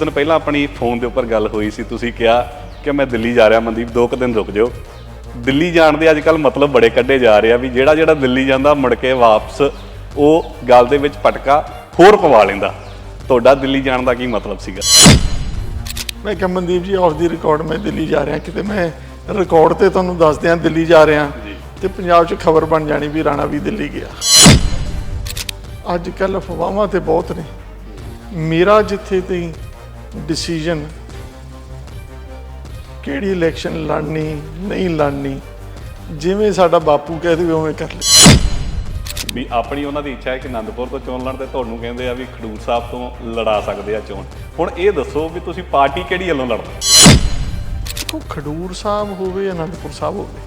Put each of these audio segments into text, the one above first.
ਦਿਨ ਪਹਿਲਾਂ ਆਪਣੀ ਫੋਨ ਦੇ ਉੱਪਰ ਗੱਲ ਹੋਈ ਸੀ ਤੁਸੀਂ ਕਿਹਾ ਕਿ ਮੈਂ ਦਿੱਲੀ ਜਾ ਰਿਹਾ ਮਨਦੀਪ ਦੋ ਕੁ ਦਿਨ ਰੁਕ ਜਾਓ। ਦਿੱਲੀ ਜਾਣ ਦੇ ਅੱਜ ਕੱਲ ਮਤਲਬ ਬੜੇ ਕੱਢੇ ਜਾ ਰਹੇ ਆ ਵੀ ਜਿਹੜਾ ਜਿਹੜਾ ਦਿੱਲੀ ਜਾਂਦਾ ਮੁੜ ਕੇ ਵਾਪਸ ਉਹ ਗੱਲ ਦੇ ਵਿੱਚ ਪਟਕਾ ਹੋਰ ਪਵਾ ਲੈਂਦਾ। ਤੁਹਾਡਾ ਦਿੱਲੀ ਜਾਣ ਦਾ ਕੀ ਮਤਲਬ ਸੀਗਾ? ਮੈਂ ਕਿਹਾ ਮਨਦੀਪ ਜੀ ਆਫ ਦੀ ਰਿਕਾਰਡ ਮੈਂ ਦਿੱਲੀ ਜਾ ਰਿਹਾ ਕਿਤੇ ਮੈਂ ਰਿਕਾਰਡ ਤੇ ਤੁਹਾਨੂੰ ਦੱਸ ਦਿਆਂ ਦਿੱਲੀ ਜਾ ਰਿਹਾ। ਤੇ ਪੰਜਾਬ 'ਚ ਖਬਰ ਬਣ ਜਾਣੀ ਵੀ ਰਾਣਾ ਵੀ ਦਿੱਲੀ ਗਿਆ। ਅੱਜ ਕੱਲ ਅਫਵਾਹਾਂ ਤੇ ਬਹੁਤ ਨੇ। ਮੇਰਾ ਜਿੱਥੇ ਤੇ ਡਿਸੀਜਨ ਕਿਹੜੀ ਇਲੈਕਸ਼ਨ ਲੜਨੀ ਨਹੀਂ ਲੜਨੀ ਜਿਵੇਂ ਸਾਡਾ ਬਾਪੂ ਕਹਿ ਦੇਵੇ ਉਵੇਂ ਕਰ ਲੈ। ਵੀ ਆਪਣੀ ਉਹਨਾਂ ਦੀ ਇੱਛਾ ਹੈ ਕਿ ਆਨੰਦਪੁਰ ਤੋਂ ਚੋਣ ਲੜਨ ਤੇ ਤੁਹਾਨੂੰ ਕਹਿੰਦੇ ਆ ਵੀ ਖਡੂਰ ਸਾਹਿਬ ਤੋਂ ਲੜਾ ਸਕਦੇ ਆ ਚੋਣ। ਹੁਣ ਇਹ ਦੱਸੋ ਵੀ ਤੁਸੀਂ ਪਾਰਟੀ ਕਿਹੜੀ ਵੱਲੋਂ ਲੜਨਾ ਦੇਖੋ ਖਡੂਰ ਸਾਹਿਬ ਹੋਵੇ ਅਨੰਦਪੁਰ ਸਾਹਿਬ ਹੋਵੇ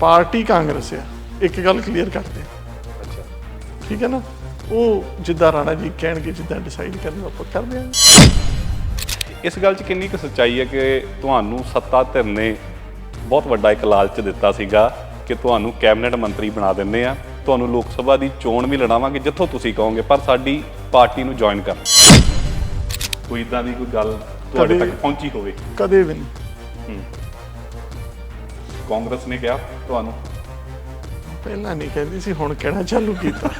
ਪਾਰਟੀ ਕਾਂਗਰਸ ਆ ਇੱਕ ਗੱਲ ਕਲੀਅਰ ਕਰਦੇ ਹਾਂ। ਅੱਛਾ। ਠੀਕ ਹੈ ਨਾ? ਉਹ ਜਿੱਦਾਂ ਰਾਣਾ ਜੀ ਕਹਿਣਗੇ ਜਿੱਦਾਂ ਡਿਸਾਈਡ ਕਰਨਗੇ ਆਪਾਂ ਕਰ ਦਿਆਂਗੇ ਇਸ ਗੱਲ 'ਚ ਕਿੰਨੀ ਕੁ ਸੱਚਾਈ ਹੈ ਕਿ ਤੁਹਾਨੂੰ ਸੱਤਾ ਧਿਰ ਨੇ ਬਹੁਤ ਵੱਡਾ ਇੱਕ ਲਾਲਚ ਦਿੱਤਾ ਸੀਗਾ ਕਿ ਤੁਹਾਨੂੰ ਕੈਬਨਿਟ ਮੰਤਰੀ ਬਣਾ ਦਿੰਨੇ ਆ। ਤੁਹਾਨੂੰ ਲੋਕ ਸਭਾ ਦੀ ਚੋਣ ਵੀ ਲੜਾਵਾਂਗੇ ਜਿੱਥੋਂ ਤੁਸੀਂ ਕਹੋਗੇ ਪਰ ਸਾਡੀ ਪਾਰਟੀ ਨੂੰ ਜੁਆਇਨ ਕਰਨਾ। ਕੋਈ ਇਦਾਂ ਦੀ ਕੋਈ ਗੱਲ ਤੁਹਾਡੇ ਤੱਕ ਪਹੁੰਚੀ ਹੋਵੇ? ਕਦੇ ਵੀ ਨਹੀਂ। ਕਾਂਗਰਸ ਨੇ ਕਿਹਾ ਤੁਹਾਨੂੰ? ਪਹਿਲਾਂ ਨਹੀਂ ਕਹਿੰਦੀ ਸੀ ਹੁਣ ਕਹਿਣਾ ਚਾਲੂ ਕੀਤਾ?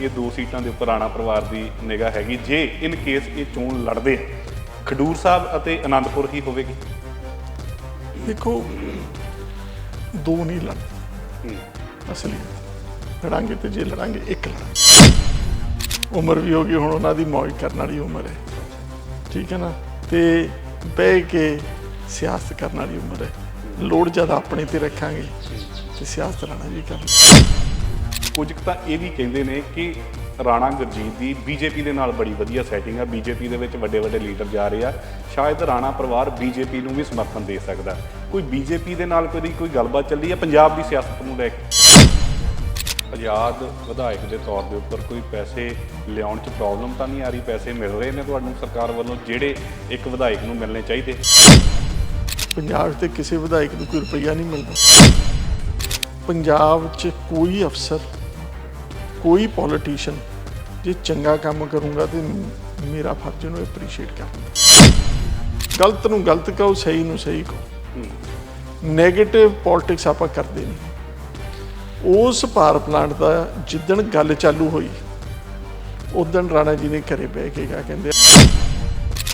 ਇਹ ਦੋ ਸੀਟਾਂ ਦੇ ਉੱਪਰ ਰਾਣਾ ਪਰਿਵਾਰ ਦੀ ਨਿਗਾਹ ਹੈਗੀ। ਜੇ ਇਨ ਕੇਸ ਇਹ ਚੋਣ ਲੜਦੇ ਆ ਖਡੂਰ ਸਾਹਿਬ ਅਤੇ ਆਨੰਦਪੁਰ ਹੀ ਹੋਵੇਗੀ? ਦੇਖੋ ਦੋ ਨਹੀਂ ਲੜਦੇ। ਅਸਲੀਅਤ ਲੜਾਂਗੇ ਤੇ ਜੇ ਲੜਾਂਗੇ ਇੱਕ ਲੜਾਂਗੇ। ਉਮਰ ਵੀ ਹੋ ਗਈ ਹੁਣ ਉਹਨਾਂ ਦੀ ਮੌਜ ਕਰਨ ਵਾਲੀ ਉਮਰ ਹੈ। ਠੀਕ ਹੈ ਨਾ? ਤੇ ਬਹਿ ਕੇ ਸਿਆਸਤ ਕਰਨ ਵਾਲੀ ਉਮਰ ਹੈ। ਲੋੜ ਜ਼ਿਆਦਾ ਆਪਣੇ ਤੇ ਰੱਖਾਂਗੇ। ਤੇ ਸਿਆਸਤ ਰਾਣਾ ਜੀ ਕਰਨ ਕੁਝ ਕੁ ਤਾਂ ਇਹ ਵੀ ਕਹਿੰਦੇ ਨੇ ਕਿ ਰਾਣਾ ਗੁਰਜੀਤ ਦੀ ਬੀਜੇਪੀ ਦੇ ਨਾਲ ਬੜੀ ਵਧੀਆ ਸੈਟਿੰਗ ਆ। ਬੀਜੇਪੀ ਦੇ ਵਿੱਚ ਵੱਡੇ ਵੱਡੇ ਲੀਡਰ ਜਾ ਰਹੇ ਆ। ਸ਼ਾਇਦ ਰਾਣਾ ਪਰਿਵਾਰ ਬੀਜੇਪੀ ਨੂੰ ਵੀ ਸਮਰਥਨ ਦੇ ਸਕਦਾ। ਕੋਈ ਬੀਜੇਪੀ ਦੇ ਨਾਲ ਕੋਈ ਕੋਈ ਗੱਲਬਾਤ ਚੱਲੀ ਆ? ਪੰਜਾਬ ਦੀ ਸਿਆਸਤ ਨੂੰ ਲੈ ਕੇ। ਆਜ਼ਾਦ ਵਿਧਾਇਕ ਦੇ ਤੌਰ ਦੇ ਉੱਪਰ ਕੋਈ ਪੈਸੇ ਲਿਆਉਣ 'ਚ ਪ੍ਰੋਬਲਮ ਤਾਂ ਨਹੀਂ ਆ ਰਹੀ? ਪੈਸੇ ਮਿਲ ਰਹੇ ਨੇ ਤੁਹਾਨੂੰ ਸਰਕਾਰ ਵੱਲੋਂ? ਜਿਹੜੇ ਇੱਕ ਵਿਧਾਇਕ ਨੂੰ ਮਿਲਣੇ ਚਾਹੀਦੇ। ਪੰਜਾਬ 'ਚ ਤੇ ਕਿਸੇ ਵਿਧਾਇਕ ਨੂੰ ਕੋਈ ਰੁਪਈਆ ਨਹੀਂ ਮਿਲਦਾ। ਪੰਜਾਬ 'ਚ ਕੋਈ ਅਫਸਰ ਕੋਈ ਪੋਲੀਟੀਸ਼ੀਅਨ ਜੇ ਚੰਗਾ ਕੰਮ ਕਰੂੰਗਾ ਤੇ ਮੇਰਾ ਫਰਜ਼ ਉਹਨੂੰ ਐਪਰੀਸ਼ੀਏਟ ਕਰਨਾ ਗਲਤ ਨੂੰ ਗਲਤ ਕਹੋ, ਸਹੀ ਨੂੰ ਸਹੀ ਕਹੋ। 네ਗੇਟਿਵ ਪੋਲਿਟਿਕਸ ਆਪਾਂ ਕਰਦੇ ਨਹੀਂ। ਉਸ ਪਾਰ ਪਲਾਂਟ ਦਾ ਜਿੱਦਣ ਗੱਲ ਚਾਲੂ ਹੋਈ ਉਦੋਂ ਰਾਣਾ ਜੀ ਨੇ ਘਰੇ ਬਹਿ ਕੇ ਕਿਹਾ ਕਹਿੰਦੇ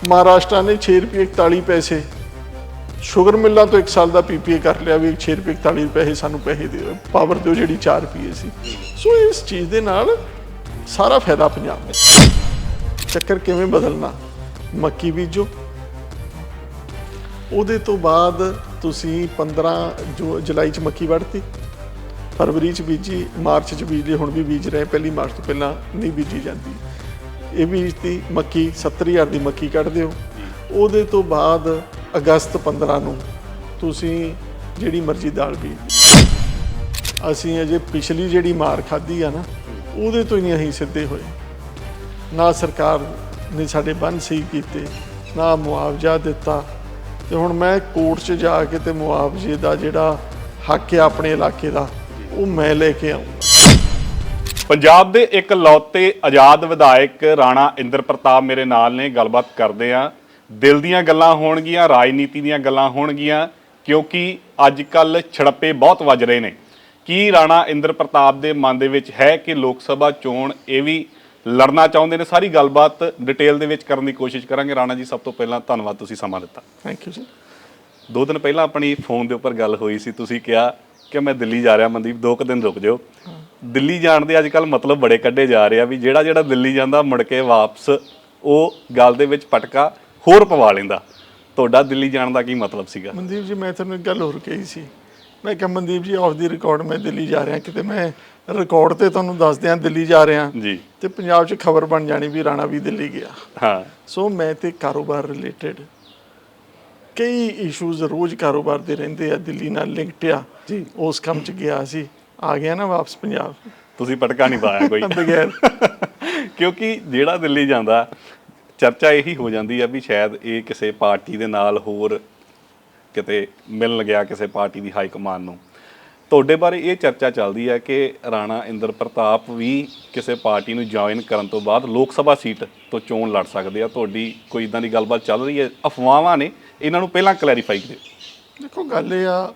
ਮਹਾਰਾਸ਼ਟਰ ਨੇ 6 ਰੁਪਏ 41 ਪੈਸੇ ਸ਼ੂਗਰ ਮਿੱਲਾਂ ਤੋਂ 1 ਸਾਲ ਦਾ ਪੀਪੀਏ ਕਰ ਲਿਆ ਵੀ 6 ਰੁਪਏ 41 ਪੈਸੇ ਸਾਨੂੰ ਪੈਸੇ ਦਿਓ, ਪਾਵਰ ਦਿਓ ਜਿਹੜੀ 4 ਰੁਪਏ ਸੀ। ਸੋ ਇਸ ਚੀਜ਼ ਦੇ ਨਾਲ ਸਾਰਾ ਫਾਇਦਾ ਪੰਜਾਬ ਨੂੰ ਚੱਕਰ ਕਿਵੇਂ ਬਦਲਣਾ? ਮੱਕੀ ਬੀਜੋ। ਉਹਦੇ ਤੋਂ ਬਾਅਦ ਤੁਸੀਂ 15 ਜੋ, ਜੁਲਾਈ ਚ ਮੱਕੀ ਵੜਤੀ ਫਰਵਰੀ ਚ ਬੀਜੀ, ਮਾਰਚ ਚ ਬੀਜ ਲਈ ਹੁਣ ਵੀ ਬੀਜ ਰਹੇ, ਪਹਿਲੀ ਮਾਰਚ ਤੋਂ ਪਹਿਲਾਂ ਨਹੀਂ ਬੀਜੀ ਜਾਂਦੀ। ਇਹ ਬੀਜਤੀ, ਮੱਕੀ 70000 ਦੀ ਮੱਕੀ ਕੱਢ ਦਿਓ। ਉਹਦੇ ਤੋਂ ਬਾਅਦ ਅਗਸਤ 15 ਨੂੰ ਤੁਸੀਂ ਜਿਹੜੀ ਮਰਜ਼ੀ ਦਾਲ ਬੀਜ ਅਸੀਂ ਅਜੇ ਪਿਛਲੀ ਜਿਹੜੀ ਮਾਰ ਖਾਧੀ ਆ ਨਾ, ਉਹਦੇ ਤੋਂ ਹੀ ਅਸੀਂ ਸਿੱਧੇ ਹੋਏ। ਨਾ ਸਰਕਾਰ ਨੇ ਸਾਡੇ ਬੰਨ ਸਹੀ ਕੀਤੇ, ਨਾ ਮੁਆਵਜ਼ਾ ਦਿੱਤਾ। ਤੇ ਹੁਣ ਮੈਂ ਕੋਰਟ 'ਚ ਜਾ ਕੇ ਤੇ ਮੁਆਵਜ਼ੇ ਦਾ ਜਿਹੜਾ ਹੱਕ ਹੈ ਆਪਣੇ ਇਲਾਕੇ ਦਾ, ਉਹ ਮੈਂ ਲੈ ਕੇ ਆਉਂਗਾ ਪੰਜਾਬ ਦੇ ਇੱਕ ਲੌਤੇ ਆਜ਼ਾਦ ਵਿਧਾਇਕ ਰਾਣਾ ਇੰਦਰ ਪ੍ਰਤਾਪ ਮੇਰੇ ਨਾਲ ਨੇ ਗੱਲਬਾਤ ਕਰਦੇ ਆ। ਦਿਲ ਦੀਆਂ ਗੱਲਾਂ ਹੋਣਗੀਆਂ ਰਾਜਨੀਤੀ ਦੀਆਂ ਗੱਲਾਂ ਹੋਣਗੀਆਂ ਕਿਉਂਕਿ ਅੱਜ ਕੱਲ ਛੜੱਪੇ ਬਹੁਤ ਵੱਜ ਰਹੇ ਨੇ। ਕੀ ਰਾਣਾ ਇੰਦਰ ਪ੍ਰਤਾਪ ਦੇ ਮਨ ਦੇ ਵਿੱਚ ਹੈ ਕਿ ਲੋਕ ਸਭਾ ਚੋਣ ਇਹ ਵੀ ਲੜਨਾ ਚਾਹੁੰਦੇ ਨੇ? ਸਾਰੀ ਗੱਲਬਾਤ ਡਿਟੇਲ ਦੇ ਵਿੱਚ ਕਰਨ ਦੀ ਕੋਸ਼ਿਸ਼ ਕਰਾਂਗੇ। ਰਾਣਾ ਜੀ ਸਭ ਤੋਂ ਪਹਿਲਾਂ ਧੰਨਵਾਦ ਤੁਸੀਂ ਸਮਾਂ ਦਿੱਤਾ। ਥੈਂਕ ਯੂ ਸਰ ਦੋ ਦਿਨ ਪਹਿਲਾਂ ਆਪਣੀ ਫੋਨ ਦੇ ਉੱਪਰ ਗੱਲ ਹੋਈ ਸੀ। ਤੁਸੀਂ ਕਿਹਾ ਕਿ ਮੈਂ ਦਿੱਲੀ ਜਾ ਰਿਹਾ ਮਨਦੀਪ ਦੋ ਕੁ ਦਿਨ ਰੁਕ ਜਾਓ। ਦਿੱਲੀ ਜਾਣ ਦੇ ਅੱਜ ਕੱਲ ਮਤਲਬ ਬੜੇ ਕੱਢੇ ਜਾ ਰਹੇ ਆ ਵੀ ਜਿਹੜਾ ਜਿਹੜਾ ਦਿੱਲੀ ਜਾਂਦਾ ਮੁੜ ਕੇ ਵਾਪਸ ਉਹ ਗੱਲ ਦੇ ਵਿੱਚ ਪਟਕਾ ਹੋਰ ਪਵਾ ਲੈਂਦਾ। ਤੁਹਾਡਾ ਦਿੱਲੀ ਜਾਣ ਦਾ ਕੀ ਮਤਲਬ ਸੀਗਾ? ਮਨਦੀਪ ਜੀ ਮੈਂ ਤੁਹਾਨੂੰ ਇੱਕ ਗੱਲ ਹੋਰ ਕਹੀ ਸੀ। ਮੈਂ ਕਿਹਾ ਮਨਦੀਪ ਜੀ ਆਫ ਦੀ ਰਿਕਾਰਡ ਮੈਂ ਦਿੱਲੀ ਜਾ ਰਿਹਾ। ਕਿਤੇ ਮੈਂ ਰਿਕਾਰਡ ਤੇ ਤੁਹਾਨੂੰ ਦੱਸ ਦਿਆਂ ਦਿੱਲੀ ਜਾ ਰਿਹਾ। ਜੀ। ਤੇ ਪੰਜਾਬ 'ਚ ਖਬਰ ਬਣ ਜਾਣੀ ਵੀ ਰਾਣਾ ਵੀ ਦਿੱਲੀ ਗਿਆ। ਹਾਂ। ਸੋ ਮੈਂ ਤੇ ਕਾਰੋਬਾਰ ਰਿਲੇਟਡ ਕਈ ਇਸ਼ੂਜ਼ ਰੋਜ਼ ਕਾਰੋਬਾਰ ਦੇ ਰਹਿੰਦੇ ਆ ਦਿੱਲੀ ਨਾਲ ਲਿੰਕਡ ਆ। ਜੀ। ਉਸ ਕੰਮ 'ਚ ਗਿਆ ਸੀ। ਆ ਗਿਆ ਨਾ ਵਾਪਸ ਪੰਜਾਬ। ਤੁਸੀਂ ਪਟਕਾ ਨਹੀਂ ਪਾਇਆ ਕੋਈ। ਬਗੈਰ। ਕਿਉਂਕਿ ਜਿਹੜਾ ਦਿੱਲੀ ਜਾਂਦਾ ਚਰਚਾ ਇਹੀ ਹੋ ਜਾਂਦੀ ਆ ਵੀ ਸ਼ਾਇਦ ਇਹ ਕਿਸੇ ਪਾਰਟੀ ਦੇ ਨਾਲ ਹੋਰ ਕਿਤੇ ਮਿਲਣ ਗਿਆ ਕਿਸੇ ਪਾਰਟੀ ਦੀ ਹਾਈ ਕਮਾਨ ਨੂੰ। ਤੁਹਾਡੇ ਬਾਰੇ ਇਹ ਚਰਚਾ ਚੱਲਦੀ ਹੈ ਕਿ ਰਾਣਾ ਇੰਦਰ ਪ੍ਰਤਾਪ ਵੀ ਕਿਸੇ ਪਾਰਟੀ ਨੂੰ ਜੁਆਇਨ ਕਰਨ ਤੋਂ ਬਾਅਦ ਲੋਕ ਸਭਾ ਸੀਟ ਤੋਂ ਚੋਣ ਲੜ ਸਕਦੇ ਆ। ਤੁਹਾਡੀ ਕੋਈ ਇਦਾਂ ਦੀ ਗੱਲਬਾਤ ਚੱਲ ਰਹੀ ਹੈ ਅਫਵਾਹਾਂ ਨੇ ਇਹਨਾਂ ਨੂੰ ਪਹਿਲਾਂ ਕਲੈਰੀਫਾਈ ਕਰਿਓ। ਦੇਖੋ ਗੱਲ ਇਹ ਆ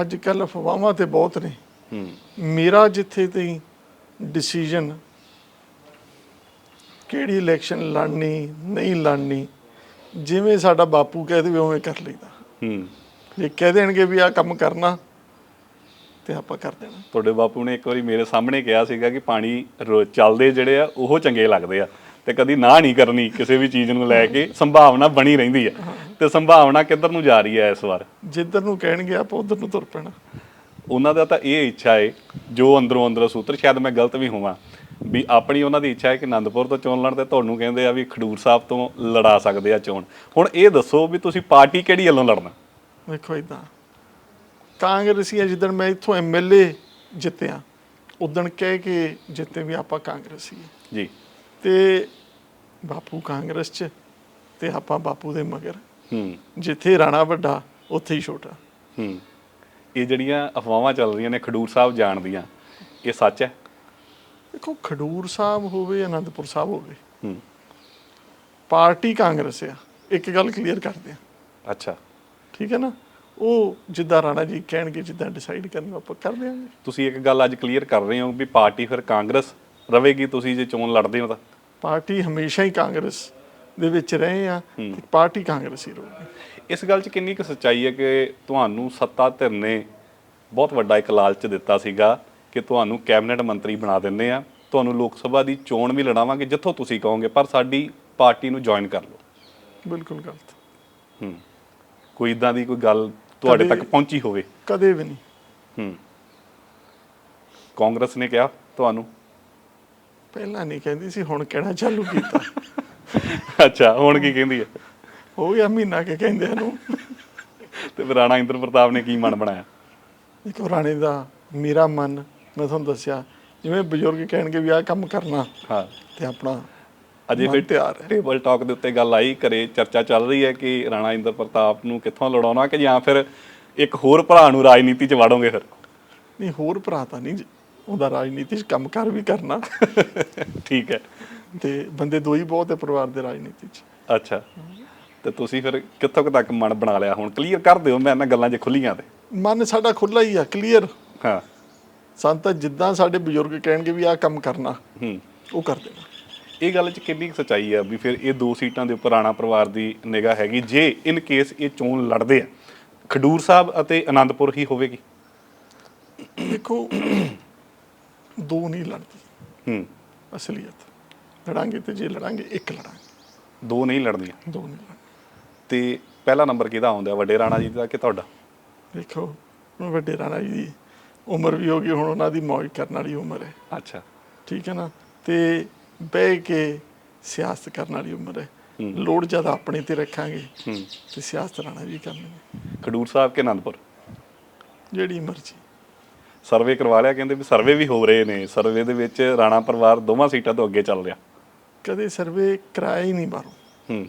ਅੱਜ ਕੱਲ ਅਫਵਾਹਾਂ ਤੇ ਬਹੁਤ ਨੇ। ਹੂੰ। ਮੇਰਾ ਜਿੱਥੇ ਤਾਈਂ ਡਿਸੀਜਨ ਕਿਹੜੀ ਇਲੈਕਸ਼ਨ ਲੜਨੀ ਨਹੀਂ ਲੜਨੀ ਜਿਵੇਂ ਸਾਡਾ ਬਾਪੂ ਕਹਿ ਦੇਵੇ ਉਵੇਂ ਕਰ ਲਈਦਾ। ਹੂੰ। ਜੇ ਕਹਿ ਦੇਣਗੇ ਵੀ ਆਹ ਕੰਮ ਕਰਨਾ ਤੇ ਆਪਾਂ ਕਰ ਦੇਣਾ। ਤੁਹਾਡੇ ਬਾਪੂ ਨੇ ਇੱਕ ਵਾਰੀ ਮੇਰੇ ਸਾਹਮਣੇ ਕਿਹਾ ਸੀਗਾ ਕਿ ਪਾਣੀ ਰੋ- ਚੱਲਦੇ ਜਿਹੜੇ ਆ ਉਹ ਚੰਗੇ ਲੱਗਦੇ ਆ। ਤੇ ਕਦੀ ਨਾ ਨਹੀਂ ਕਰਨੀ ਕਿਸੇ ਵੀ ਚੀਜ਼ ਨੂੰ ਲੈ ਕੇ ਸੰਭਾਵਨਾ ਬਣੀ ਰਹਿੰਦੀ ਹੈ ਤੇ ਸੰਭਾਵਨਾ ਕਿੱਧਰ ਨੂੰ ਜਾ ਰਹੀ ਹੈ ਇਸ ਵਾਰ? ਜਿੱਧਰ ਨੂੰ ਕਹਿਣਗੇ ਆਪਾਂ ਉਧਰ ਨੂੰ ਤੁਰ ਪੈਣਾ। ਉਹਨਾਂ ਦਾ ਤਾਂ ਇਹ ਇੱਛਾ ਹੈ ਜੋ ਅੰਦਰੋਂ ਅੰਦਰ ਸੂਤਰ ਸ਼ਾਇਦ ਮੈਂ ਗਲਤ ਵੀ ਹੋਵਾਂ ਵੀ ਆਪਣੀ ਉਹਨਾਂ ਦੀ ਇੱਛਾ ਹੈ ਕਿ ਆਨੰਦਪੁਰ ਤੋਂ ਚੋਣ ਲੜਨ ਤੇ ਤੁਹਾਨੂੰ ਕਹਿੰਦੇ ਆ ਵੀ ਖਡੂਰ ਸਾਹਿਬ ਤੋਂ ਲੜਾ ਸਕਦੇ ਆ ਚੋਣ। ਹੁਣ ਇਹ ਦੱਸੋ ਵੀ ਤੁਸੀਂ ਪਾਰਟੀ ਕਿਹੜੀ ਵੱਲੋਂ ਲੜਨਾ? ਵੇਖੋ ਇਦਾਂ ਕਾਂਗਰਸੀ ਜਿੱਦਣ ਮੈਂ ਇੱਥੋਂ ਐਮਐਲਏ ਜਿੱਤਿਆ ਉਦਣ ਕਹਿ ਕੇ ਜਿੱਤੇ ਵੀ ਆਪਾਂ ਕਾਂਗਰਸੀ। ਜੀ। ਤੇ ਬਾਪੂ ਕਾਂਗਰਸ ਚ ਤੇ ਆਪਾਂ ਬਾਪੂ ਦੇ ਮਗਰ। ਹੂੰ। ਜਿੱਥੇ ਰਾਣਾ ਵੱਡਾ ਉੱਥੇ ਹੀ ਛੋਟਾ। ਹੂੰ। ਇਹ ਜਿਹੜੀਆਂ ਅਫਵਾਹਾਂ ਚੱਲ ਰਹੀਆਂ ਨੇ ਖਡੂਰ ਸਾਹਿਬ ਜਾਣ ਦੀਆਂ ਇਹ ਸੱਚ ਹੈ? ਦੇਖੋ ਖਡੂਰ ਸਾਹਿਬ ਹੋਵੇ ਅਨੰਦਪੁਰ ਸਾਹਿਬ ਹੋਵੇ ਹੂੰ। ਪਾਰਟੀ ਕਾਂਗਰਸ ਆ ਇੱਕ ਗੱਲ ਕਲੀਅਰ ਕਰਦੇ ਆ। ਅੱਛਾ। ਠੀਕ ਹੈ ਨਾ? ਉਹ ਜਿੱਦਾਂ ਰਾਣਾ ਜੀ ਕਹਿਣਗੇ ਜਿੱਦਾਂ ਡਿਸਾਈਡ ਕਰਨਗੇ ਆਪਾਂ ਕਰ ਦਿਆਂਗੇ ਤੁਸੀਂ ਇੱਕ ਗੱਲ ਅੱਜ ਕਲੀਅਰ ਕਰ ਰਹੇ ਹੋ ਵੀ ਪਾਰਟੀ ਫਿਰ ਕਾਂਗਰਸ ਰਵੇਗੀ ਤੁਸੀਂ ਜੇ ਚੋਣ ਲੜਦੇ ਹੋ ਤਾਂ? ਪਾਰਟੀ ਹਮੇਸ਼ਾ ਹੀ ਕਾਂਗਰਸ ਦੇ ਵਿੱਚ ਰਹੇ ਆ ਤੇ ਪਾਰਟੀ ਕਾਂਗਰਸ ਹੀ ਰਹੂਗੀ। ਇਸ ਗੱਲ 'ਚ ਕਿੰਨੀ ਕੁ ਸੱਚਾਈ ਹੈ ਕਿ ਤੁਹਾਨੂੰ ਸੱਤਾ ਧਿਰ ਨੇ ਬਹੁਤ ਵੱਡਾ ਇੱਕ ਲਾਲਚ ਦਿੱਤਾ ਸੀਗਾ ਕਿ ਤੁਹਾਨੂੰ ਕੈਬਨਿਟ ਮੰਤਰੀ ਬਣਾ ਦਿੰਦੇ ਆ। ਤੁਹਾਨੂੰ ਲੋਕ ਸਭਾ ਦੀ ਚੋਣ ਵੀ ਲੜਾਵਾਂਗੇ ਜਿੱਥੋਂ ਤੁਸੀਂ ਕਹੋਗੇ ਪਰ ਸਾਡੀ ਪਾਰਟੀ ਨੂੰ ਜੁਆਇਨ ਕਰ ਲਓ। ਬਿਲਕੁਲ ਗਲਤ। ਹੂੰ। ਕੋਈ ਇਦਾਂ ਦੀ ਕੋਈ ਗੱਲ ਤੁਹਾਡੇ ਤੱਕ ਪਹੁੰਚੀ ਹੋਵੇ? ਕਦੇ ਵੀ ਨਹੀਂ। ਹੂੰ। ਕਾਂਗਰਸ ਨੇ ਕਿਹਾ ਤੁਹਾਨੂੰ? ਪਹਿਲਾਂ ਨਹੀਂ ਕਹਿੰਦੀ ਸੀ ਹੁਣ ਕਹਿਣਾ ਚਾਲੂ ਕੀਤਾ। ਅੱਛਾ ਹੁਣ ਕੀ ਕਹਿੰਦੀ ਹੈ? ਹੋ ਗਿਆ ਮਹੀਨਾ ਕੇ ਕਹਿੰਦੇ ਇਹਨੂੰ ਤੇ ਰਾਣਾ ਇੰਦਰ ਪ੍ਰਤਾਪ ਨੇ ਕੀ ਮਨ ਬਣਾਇਆ? ਦੇਖੋ ਰਾਣੇ ਦਾ ਮੇਰਾ ਮਨ ਮੈਂ ਤੁਹਾਨੂੰ ਦੱਸਿਆ ਜਿਵੇਂ ਬਜ਼ੁਰਗ ਕਹਿਣਗੇ ਵੀ ਆਹ ਕੰਮ ਕਰਨਾ ਹਾਂ। ਤੇ ਆਪਣਾ ਅਜੇ ਫਿਰ ਤਿਆਰ ਹੈ। ਟੇਬਲ ਟਾਕ ਦੇ ਉੱਤੇ ਗੱਲ ਆਈ ਘਰੇ ਚਰਚਾ ਚੱਲ ਰਹੀ ਹੈ ਕਿ ਰਾਣਾ ਇੰਦਰ ਪ੍ਰਤਾਪ ਨੂੰ ਕਿੱਥੋਂ ਲੜਾਉਣਾ ਕਿ ਜਾਂ ਫਿਰ ਇੱਕ ਹੋਰ ਭਰਾ ਨੂੰ ਰਾਜਨੀਤੀ 'ਚ ਵਾੜੋਗੇ ਫਿਰ? ਨਹੀਂ ਹੋਰ ਭਰਾ ਤਾਂ ਨਹੀਂ। ਉਹਦਾ ਰਾਜਨੀਤੀ 'ਚ ਕੰਮਕਾਰ ਵੀ ਕਰਨਾ। ਠੀਕ ਹੈ। ਤੇ ਬੰਦੇ ਦੋ ਹੀ ਬਹੁਤ ਹੈ ਪਰਿਵਾਰ ਦੇ ਰਾਜਨੀਤੀ 'ਚ। ਅੱਛਾ। ਤੇ ਤੁਸੀਂ ਫਿਰ ਕਿੱਥੋਂ ਤੱਕ ਮਨ ਬਣਾ ਲਿਆ? ਹੁਣ ਕਲੀਅਰ ਕਰ ਦਿਓ ਮੈਂ ਇਹਨਾਂ ਗੱਲਾਂ 'ਚ ਖੁੱਲੀਆਂ ਤੇ। ਮਨ ਸਾਡਾ ਖੁੱਲਾ ਹੀ ਆ ਕਲੀਅਰ ਹਾਂ। ਸਾਨੂੰ ਤਾਂ ਜਿੱਦਾਂ ਸਾਡੇ ਬਜ਼ੁਰਗ ਕਹਿਣਗੇ ਵੀ ਆਹ ਕੰਮ ਕਰਨਾ ਹੂੰ। ਉਹ ਕਰ ਦੇਣਾ। ਇਹ ਗੱਲ 'ਚ ਕਿੰਨੀ ਕੁ ਸੱਚਾਈ ਹੈ ਵੀ ਫਿਰ ਇਹ ਦੋ ਸੀਟਾਂ ਦੇ ਉੱਪਰ ਰਾਣਾ ਪਰਿਵਾਰ ਦੀ ਨਿਗਾਹ ਹੈਗੀ ਜੇ ਇਨ ਕੇਸ ਇਹ ਚੋਣ ਲੜਦੇ ਆ ਖਡੂਰ ਸਾਹਿਬ ਅਤੇ ਆਨੰਦਪੁਰ ਹੀ ਹੋਵੇਗੀ? ਦੇਖੋ ਦੋ ਨਹੀਂ ਲੜਦੀ। ਹੂੰ। ਅਸਲੀਅਤ ਲੜਾਂਗੇ ਤੇ ਜੇ ਲੜਾਂਗੇ ਇੱਕ ਲੜਾਂਗੇ। ਦੋ ਨਹੀਂ ਲੜਦੀਆਂ? ਦੋ ਨਹੀਂ ਲੜਾਂਗੇ ਤੇ ਪਹਿਲਾ ਨੰਬਰ ਕਿਹਦਾ ਆਉਂਦਾ ਵੱਡੇ ਰਾਣਾ ਜੀ ਦਾ ਕਿ ਤੁਹਾਡਾ? ਦੇਖੋ ਵੱਡੇ ਰਾਣਾ ਜੀ ਦੀ ਉਮਰ ਵੀ ਹੋ ਗਈ ਹੁਣ ਉਹਨਾਂ ਦੀ ਮੌਜ ਕਰਨ ਵਾਲੀ ਉਮਰ ਹੈ। ਅੱਛਾ। ਠੀਕ ਹੈ ਨਾ? ਤੇ ਬਹਿ ਕੇ ਸਿਆਸਤ ਕਰਨ ਵਾਲੀ ਉਮਰ ਹੈ। ਲੋੜ ਜ਼ਿਆਦਾ ਆਪਣੇ ਤੇ ਰੱਖਾਂਗੇ। ਤੇ ਸਿਆਸਤ ਰਾਣਾ ਜੀ ਕਰਨਗੇ ਖਡੂਰ ਸਾਹਿਬ ਕੇ ਆਨੰਦਪੁਰ ਜਿਹੜੀ ਮਰਜ਼ੀ। ਸਰਵੇ ਕਰਵਾ ਲਿਆ ਕਹਿੰਦੇ ਵੀ ਸਰਵੇ ਵੀ ਹੋ ਰਹੇ ਨੇ। ਸਰਵੇ ਦੇ ਵਿੱਚ ਰਾਣਾ ਪਰਿਵਾਰ ਦੋਵਾਂ ਸੀਟਾਂ ਤੋਂ ਅੱਗੇ ਚੱਲ ਰਿਹਾ। ਕਦੇ ਸਰਵੇ ਕਰਾਇਆ ਹੀ ਨਹੀਂ ਬਾਹਰੋਂ। ਹੂੰ।